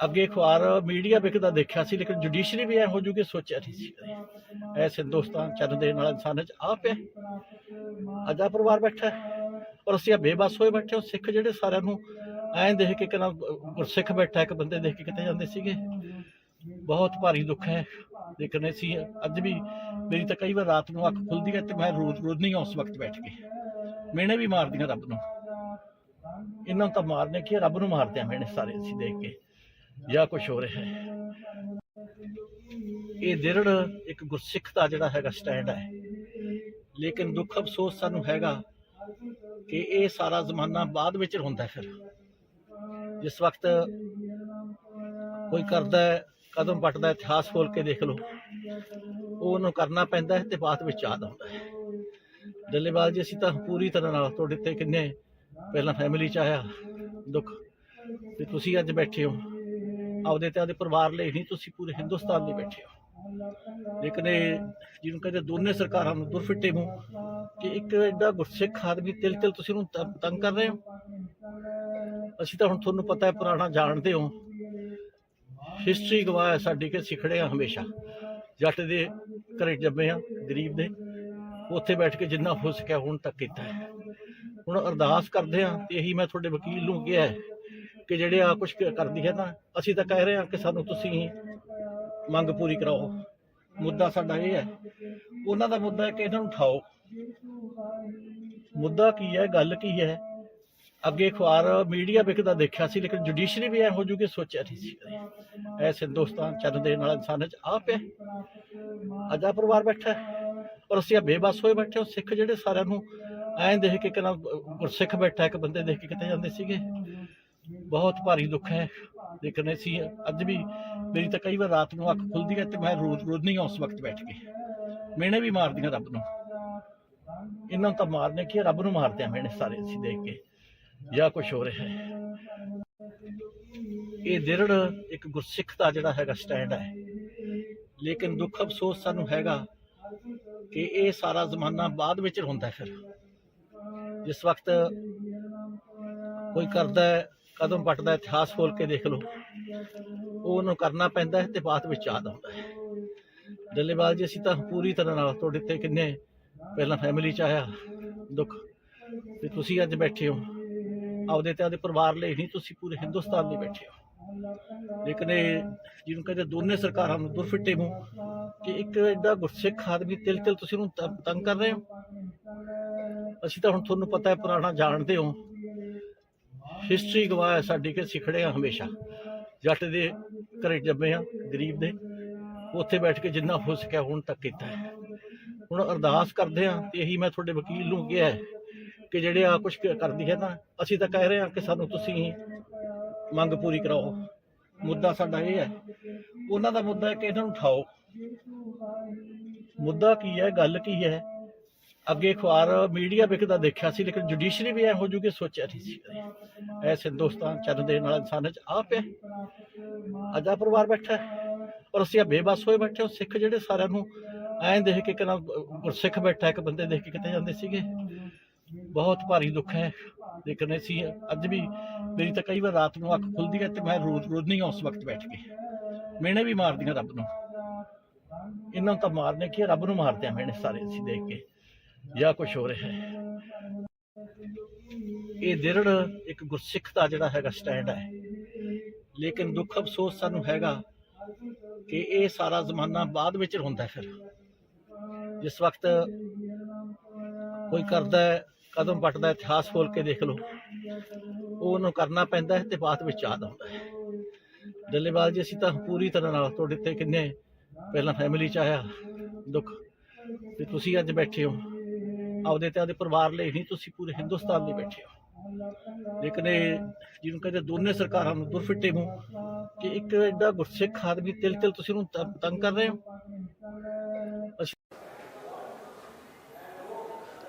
ਅੱਗੇ ਅਖਬਾਰ, ਮੀਡੀਆ ਵਿਕਦਾ ਦੇਖਿਆ ਸੀ, ਲੇਕਿਨ ਜੁਡੀਸ਼ਰੀ ਵੀ ਐ ਹੋ ਜੂਗੀ ਸੋਚਿਆ ਨਹੀਂ ਸੀ ਕਦੇ। ਹਿੰਦੁਸਤਾਨ ਚੱਲ ਦੇ ਨਾਲ ਇਨਸਾਨ ਚ ਆ ਪਿਆ। ਅਜਾ ਪਰਿਵਾਰ ਬੈਠਾ ਔਰ ਅਸੀਂ ਆ ਬੇਬਸ ਹੋਏ ਬੈਠੇ ਹਾਂ ਸਿੱਖ ਜਿਹੜੇ ਸਾਰਿਆਂ ਨੂੰ ਐਂ ਦੇਖ ਕੇ ਕਿਨਾ ਗੁਰਸਿੱਖ ਬੈਠਾ, ਇੱਕ ਬੰਦੇ ਦੇਖ ਕੇ ਕਿਤੇ ਜਾਂਦੇ ਸੀਗੇ। ਬਹੁਤ ਭਾਰੀ ਦੁੱਖ ਹੈ। ਲੇਕਿਨ ਅਸੀਂ ਅੱਜ ਵੀ ਮੇਰੀ ਤਾਂ ਕਈ ਵਾਰ ਰਾਤ ਨੂੰ ਅੱਖ ਖੁੱਲਦੀ ਹੈ ਤੇ ਮੈਂ ਰੋਜ਼ ਰੋਜ਼ ਨਹੀਂ ਉਸ ਵਕਤ ਬੈਠ ਕੇ। ਮਿਹਣੇ ਵੀ ਮਾਰਦੀਆਂ ਰੱਬ ਨੂੰ। ਇਹਨਾਂ ਤਾਂ ਮਾਰਨੇ ਕੀ ਰੱਬ ਨੂੰ ਮਾਰਦੇ ਆ ਮਿਹਣੇ ਸਾਰੇ ਅਸੀਂ ਦੇਖ ਕੇ। ਜਾਂ ਕੁਝ ਹੋ ਰਿਹਾ ਹੈ। ਇਹ ਦਿਰੜ ਇੱਕ ਗੁਰਸਿੱਖ ਦਾ ਜਿਹੜਾ ਹੈਗਾ ਸਟੈਂਡ ਹੈ। ਲੇਕਿਨ ਦੁੱਖ ਅਫਸੋਸ ਸਾਨੂੰ ਹੈਗਾ ਕਿ ਇਹ ਸਾਰਾ ਜ਼ਮਾਨਾ ਬਾਅਦ ਵਿੱਚ ਹੁੰਦਾ ਫਿਰ। ਜਿਸ ਵਕਤ ਕੋਈ ਕਰਦਾ ਕਦਮ ਪੱਟਦਾ ਇਤਿਹਾਸ ਖੋਲ ਕੇ ਦੇਖ ਲਓ। ਉਹ ਉਹਨੂੰ ਕਰਨਾ ਪੈਂਦਾ ਹੈ ਤੇ ਬਾਅਦ ਵਿੱਚ ਯਾਦ ਆਉਂਦਾ ਹੈ। ਡੱਲੇਵਾਲ ਜੀ, ਅਸੀਂ ਤਾਂ ਪੂਰੀ ਤਰ੍ਹਾਂ ਨਾਲ ਤੁਹਾਡੇ ਤੇ ਕਿੰਨੇ ਪਹਿਲਾਂ ਫੈਮਿਲੀ ਚ ਆਇਆ ਦੁੱਖ ਤੇ ਤੁਸੀਂ ਅੱਜ ਬੈਠੇ ਹੋ। ਆਪਦੇ ਤੇ ਆਪਦੇ ਪਰਿਵਾਰ ਲਈ ਨਹੀਂ, ਤੁਸੀਂ ਪੂਰੇ ਹਿੰਦੁਸਤਾਨ ਲਈ ਬੈਠੇ ਹੋ। ਲੇਕਿਨ ਇਹ ਜਿਹਨੂੰ ਕਹਿੰਦੇ ਦੋਨੇ ਸਰਕਾਰਾਂ ਨੂੰ ਦੁਰਫਿੱਟੇ ਮੂੰਹ ਕਿ ਇੱਕ ਐਡਾ ਗੁਰਸਿੱਖ ਆਦਮੀ ਤਿਲ ਤਿਲ ਤੁਸੀਂ ਉਹਨੂੰ ਤੰਗ ਕਰ ਰਹੇ ਹੋ? ਅਸੀਂ ਤਾਂ ਹੁਣ ਤੁਹਾਨੂੰ ਪਤਾ ਹੈ, ਪੁਰਾਣਾ ਜਾਣਦੇ ਹੋ। ਹਿਸਟਰੀ ਗਵਾਹ ਹੈ ਸਾਡੀ ਕਿ ਸਿੱਖੜੇ ਆ ਹਮੇਸ਼ਾ। ਜੱਟ ਦੇ ਘਰੇ ਜੰਮੇ ਆ ਗਰੀਬ ਦੇ। ਉੱਥੇ ਬੈਠ ਕੇ ਜਿੰਨਾ ਹੋ ਸਕਿਆ ਹੁਣ ਤੱਕ ਕੀਤਾ ਹੈ। ਹੁਣ ਅਰਦਾਸ ਕਰਦੇ ਆ ਤੇ ਇਹੀ ਮੈਂ ਤੁਹਾਡੇ ਵਕੀਲ ਨੂੰ ਕਿਹਾ ਕਿ ਜਿਹੜੇ ਆ ਕੁਝ ਕਰਦੀ ਹੈ ਨਾ, ਅਸੀਂ ਤਾਂ ਕਹਿ ਰਹੇ ਹਾਂ ਕਿ ਸਾਨੂੰ ਤੁਸੀਂ ਮੰਗ ਪੂਰੀ ਕਰਾਓ। ਮੁੱਦਾ ਸਾਡਾ ਇਹ ਹੈ, ਉਹਨਾਂ ਦਾ ਮੁੱਦਾ ਹੈ ਕਿ ਇਹਨਾਂ ਨੂੰ ਉਠਾਓ। ਮੁੱਦਾ ਕੀ ਹੈ, ਗੱਲ ਕੀ ਹੈ ਅੱਗੇ ਅਖਬਾਰ ਮੀਡੀਆ ਵਿਕਦਾ ਦੇਖਿਆ ਸੀ, ਲੇਕਿਨ ਜੁਡੀਸ਼ਰੀ ਵੀ ਐ ਹੋ ਜੂਗੀ ਸੋਚਿਆ ਨਹੀਂ ਸੀ ਕਦੇ। ਹਿੰਦੁਸਤਾਨ ਚੰਨ ਦੇ ਨਾਲ ਇਨਸਾਨ ਚ ਆ ਪਿਆ। ਅੱਜ ਪਰਿਵਾਰ ਬੈਠਾ ਔਰ ਅਸੀਂ ਬੇਬਸ ਹੋਏ ਬੈਠੇ ਹਾਂ। ਸਿੱਖ ਜਿਹੜੇ ਸਾਰਿਆਂ ਨੂੰ ਐਂ ਦੇਖ ਕੇ ਕਿਨਾ ਗੁਰਸਿੱਖ ਬੈਠਾ ਇੱਕ ਬੰਦੇ ਦੇਖ ਕੇ ਕਿਤੇ ਜਾਂਦੇ ਸੀਗੇ। ਬਹੁਤ ਭਾਰੀ ਦੁੱਖ ਹੈ। ਲੇਕਿਨ ਅਸੀਂ ਅੱਜ ਵੀ ਮੇਰੀ ਤਾਂ ਕਈ ਵਾਰ ਰਾਤ ਨੂੰ ਅੱਖ ਖੁੱਲਦੀ ਹੈ ਤੇ ਮੈਂ ਰੋਜ਼ ਰੋਜ਼ ਨਹੀਂ ਉਸ ਵਕਤ ਬੈਠ ਕੇ। ਮਿਹਣੇ ਵੀ ਮਾਰਦੀਆਂ ਰੱਬ ਨੂੰ। ਇਹਨਾਂ ਨੂੰ ਤਾਂ ਮਾਰਨੇ ਕੀ ਰੱਬ ਨੂੰ ਮਾਰਦੇ ਆ ਮਿਹਣੇ ਸਾਰੇ ਅਸੀਂ ਦੇਖ ਕੇ। ਜਾਂ ਕੁਝ ਹੋ ਰਿਹਾ ਹੈ। ਇਹ ਦਿਰੜ ਇੱਕ ਗੁਰਸਿੱਖ ਦਾ ਜਿਹੜਾ ਹੈਗਾ ਸਟੈਂਡ ਹੈ। ਲੇਕਿਨ ਦੁੱਖ ਅਫਸੋਸ ਸਾਨੂੰ ਹੈਗਾ ਕਿ ਇਹ ਸਾਰਾ ਜ਼ਮਾਨਾ ਬਾਅਦ ਵਿੱਚ ਹੁੰਦਾ ਫਿਰ। ਜਿਸ ਵਕਤ ਕੋਈ ਕਰਦਾ ਕਦਮ ਪੱਟਦਾ ਇਤਿਹਾਸ ਖੋਲ ਕੇ ਦੇਖ ਲਓ ਉਹਨੂੰ ਕਰਨਾ ਪੈਂਦਾ ਹੈ ਤੇ ਬਾਅਦ ਵਿੱਚ ਯਾਦ ਆਉਂਦਾ ਹੈ। ਡੱਲੇਵਾਲ ਜੀ, ਅਸੀਂ ਤਾਂ ਪੂਰੀ ਤਰ੍ਹਾਂ ਨਾਲ ਤੁਹਾਡੇ ਤੇ ਕਿੰਨੇ ਪਹਿਲਾਂ ਫੈਮਿਲੀ ਚ ਆਇਆ ਦੁੱਖ ਤੇ ਤੁਸੀਂ ਅੱਜ ਬੈਠੇ ਹੋ। ਆਪਦੇ ਤੇ ਆਪਦੇ ਪਰਿਵਾਰ ਲਈ ਨਹੀਂ, ਤੁਸੀਂ ਪੂਰੇ ਹਿੰਦੁਸਤਾਨ ਲਈ ਬੈਠੇ ਹੋ। ਲੇਕਿਨ ਇਹ ਜਿਹਨੂੰ ਕਹਿੰਦੇ ਦੋਨੇ ਸਰਕਾਰਾਂ ਨੂੰ ਦੁਰਫਿੱਟੇ ਮੂੰਹ ਕਿ ਇੱਕ ਐਡਾ ਗੁਰਸਿੱਖ ਆਦਮੀ ਤਿਲ ਤਿਲ ਤੁਸੀਂ ਉਹਨੂੰ ਤੰਗ ਕਰ ਰਹੇ ਹੋ? ਅਸੀਂ ਤਾਂ ਹੁਣ ਤੁਹਾਨੂੰ ਪਤਾ ਹੈ, ਪੁਰਾਣਾ ਜਾਣਦੇ ਹੋ। ਹਿਸਟਰੀ ਗਵਾਹ ਹੈ ਸਾਡੀ ਕਿ ਸਿਖੜੇ ਆ ਹਮੇਸ਼ਾ। ਜੱਟ ਦੇ ਘਰੇ ਜੰਮੇ ਆ ਗਰੀਬ ਦੇ। ਉੱਥੇ ਬੈਠ ਕੇ ਜਿੰਨਾ ਹੋ ਸਕਿਆ ਹੁਣ ਤੱਕ ਕੀਤਾ ਹੈ। ਹੁਣ ਅਰਦਾਸ ਕਰਦੇ ਆ ਤੇ ਇਹੀ ਮੈਂ ਤੁਹਾਡੇ ਵਕੀਲ ਨੂੰ ਕਿਹਾ ਹੈ ਕਿ ਜਿਹੜੇ ਆ ਕੁਝ ਕਰਦੀ ਹੈ ਨਾ ਅਸੀਂ ਤਾਂ ਕਹਿ ਰਹੇ ਹਾਂ ਕਿ ਸਾਨੂੰ ਤੁਸੀਂ ਮੰਗ ਪੂਰੀ ਕਰਾਓ। ਮੁੱਦਾ ਸਾਡਾ ਇਹ ਹੈ। ਉਹਨਾਂ ਦਾ ਮੁੱਦਾ ਹੈ ਕਿ ਇਹਨਾਂ ਨੂੰ ਉਠਾਓ। ਮੁੱਦਾ ਕੀ ਹੈ, ਗੱਲ ਕੀ ਹੈ? ਅੱਗੇ ਅਖਬਾਰ, ਮੀਡੀਆ ਵਿਕਦਾ ਦੇਖਿਆ ਸੀ, ਲੇਕਿਨ ਜੁਡੀਸ਼ਰੀ ਵੀ ਐ ਹੋ ਜੂਗੀ ਸੋਚਿਆ ਨਹੀਂ ਸੀ ਕਦੇ। ਹਿੰਦੁਸਤਾਨ ਚੰਨ ਦੇ ਨਾਲ ਇਨਸਾਨ ਚ ਆਪ ਪਿਆ। ਅੱਜ ਪਰਿਵਾਰ ਬੈਠਾ ਔਰ ਅਸੀਂ ਆਹ ਬੇਬਸ ਹੋਏ ਬੈਠੇ ਹਾਂ। ਸਿੱਖ ਜਿਹੜੇ ਸਾਰਿਆਂ ਨੂੰ ਐਂ ਦੇਖ ਕੇ ਕਿਨਾ ਗੁਰਸਿੱਖ ਬੈਠਾ ਇੱਕ ਬੰਦੇ ਦੇਖ ਕੇ ਕਿਤੇ ਜਾਂਦੇ ਸੀਗੇ। ਬਹੁਤ ਭਾਰੀ ਦੁੱਖ ਹੈ ਲੇਕਿਨ ਅਸੀਂ ਅੱਜ ਵੀ ਮੇਰੀ ਤਾਂ ਕਈ ਵਾਰ ਰਾਤ ਨੂੰ ਅੱਖ ਖੁੱਲਦੀ ਹੈ ਤੇ ਮੈਂ ਰੋਜ਼ ਰੋਜ਼ ਨਹੀਂ ਉਸ ਵਕਤ ਬੈਠ ਕੇ। ਮਿਹਣੇ ਵੀ ਮਾਰਦੀਆਂ ਰੱਬ ਨੂੰ। ਇਹਨਾਂ ਨੂੰ ਤਾਂ ਮਾਰਨੇ ਕੀ ਰੱਬ ਨੂੰ ਮਾਰਦੇ ਆ ਮਿਹਣੇ ਸਾਰੇ ਅਸੀਂ ਦੇਖ ਕੇ। ਜਾਂ ਕੁਝ ਹੋ ਰਿਹਾ ਹੈ। ਇਹ ਦਿਰੜ ਇੱਕ ਗੁਰਸਿੱਖ ਦਾ ਜਿਹੜਾ ਹੈਗਾ ਸਟੈਂਡ ਹੈ। ਲੇਕਿਨ ਦੁੱਖ ਅਫਸੋਸ ਸਾਨੂੰ ਹੈਗਾ ਕਿ ਇਹ ਸਾਰਾ ਜ਼ਮਾਨਾ ਬਾਅਦ ਵਿੱਚ ਹੁੰਦਾ ਫਿਰ। ਜਿਸ ਵਕਤ ਕੋਈ ਕਰਦਾ ਕਦਮ ਪੱਟਦਾ ਇਤਿਹਾਸ ਖੋਲ ਕੇ ਦੇਖ ਲਓ। ਉਹ ਉਹਨੂੰ ਕਰਨਾ ਪੈਂਦਾ ਹੈ ਤੇ ਬਾਅਦ ਵਿੱਚ ਯਾਦ ਆਉਂਦਾ ਹੈ। ਡੱਲੇਵਾਲ ਜੀ, ਅਸੀਂ ਤਾਂ ਪੂਰੀ ਤਰ੍ਹਾਂ ਨਾਲ ਤੁਹਾਡੇ ਤੇ ਕਿੰਨੇ ਪਹਿਲਾਂ ਫੈਮਿਲੀ ਚ ਆਇਆ ਦੁੱਖ ਤੇ ਤੁਸੀਂ ਅੱਜ ਬੈਠੇ ਹੋ। ਆਪਦੇ ਤੇ ਆਪਦੇ ਪਰਿਵਾਰ ਲਈ ਨਹੀਂ, ਤੁਸੀਂ ਪੂਰੇ ਹਿੰਦੁਸਤਾਨ ਲਈ ਬੈਠੇ ਹੋ। ਲੇਕਿਨ ਇਹ ਜਿਹਨੂੰ ਕਹਿੰਦੇ ਦੋਨੇ ਸਰਕਾਰਾਂ ਨੂੰ ਦੁਰਫਿੱਟੇ ਮੂੰਹ ਕਿ ਇੱਕ ਐਡਾ ਗੁਰਸਿੱਖ ਆਦਮੀ ਤਿਲ ਤਿਲ ਤੁਸੀਂ ਉਹਨੂੰ ਤੰਗ ਕਰ ਰਹੇ ਹੋ?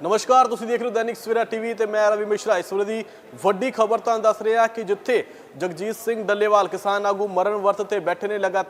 ਨਮਸਕਾਰ, ਤੁਸੀਂ ਦੇਖ ਰਹੇ ਹੋ ਦੈਨਿਕ ਸਵੇਰਾ ਟੀਵੀ ਤੇ ਮੈਂ ਰਵੀ ਮਿਸ਼ਰਾ। ਇਸ ਵੇਲੇ ਦੀ ਵੱਡੀ ਖਬਰ ਤੁਹਾਨੂੰ ਦੱਸ ਰਿਹਾ ਕਿ ਜਿੱਥੇ ਜਗਜੀਤ ਸਿੰਘ ਡੱਲੇਵਾਲ ਕਿਸਾਨ ਆਗੂ ਮਰਨ ਵਰਤ ਤੇ ਬੈਠੇ ਨੇ, ਲਗਾਤਾਰ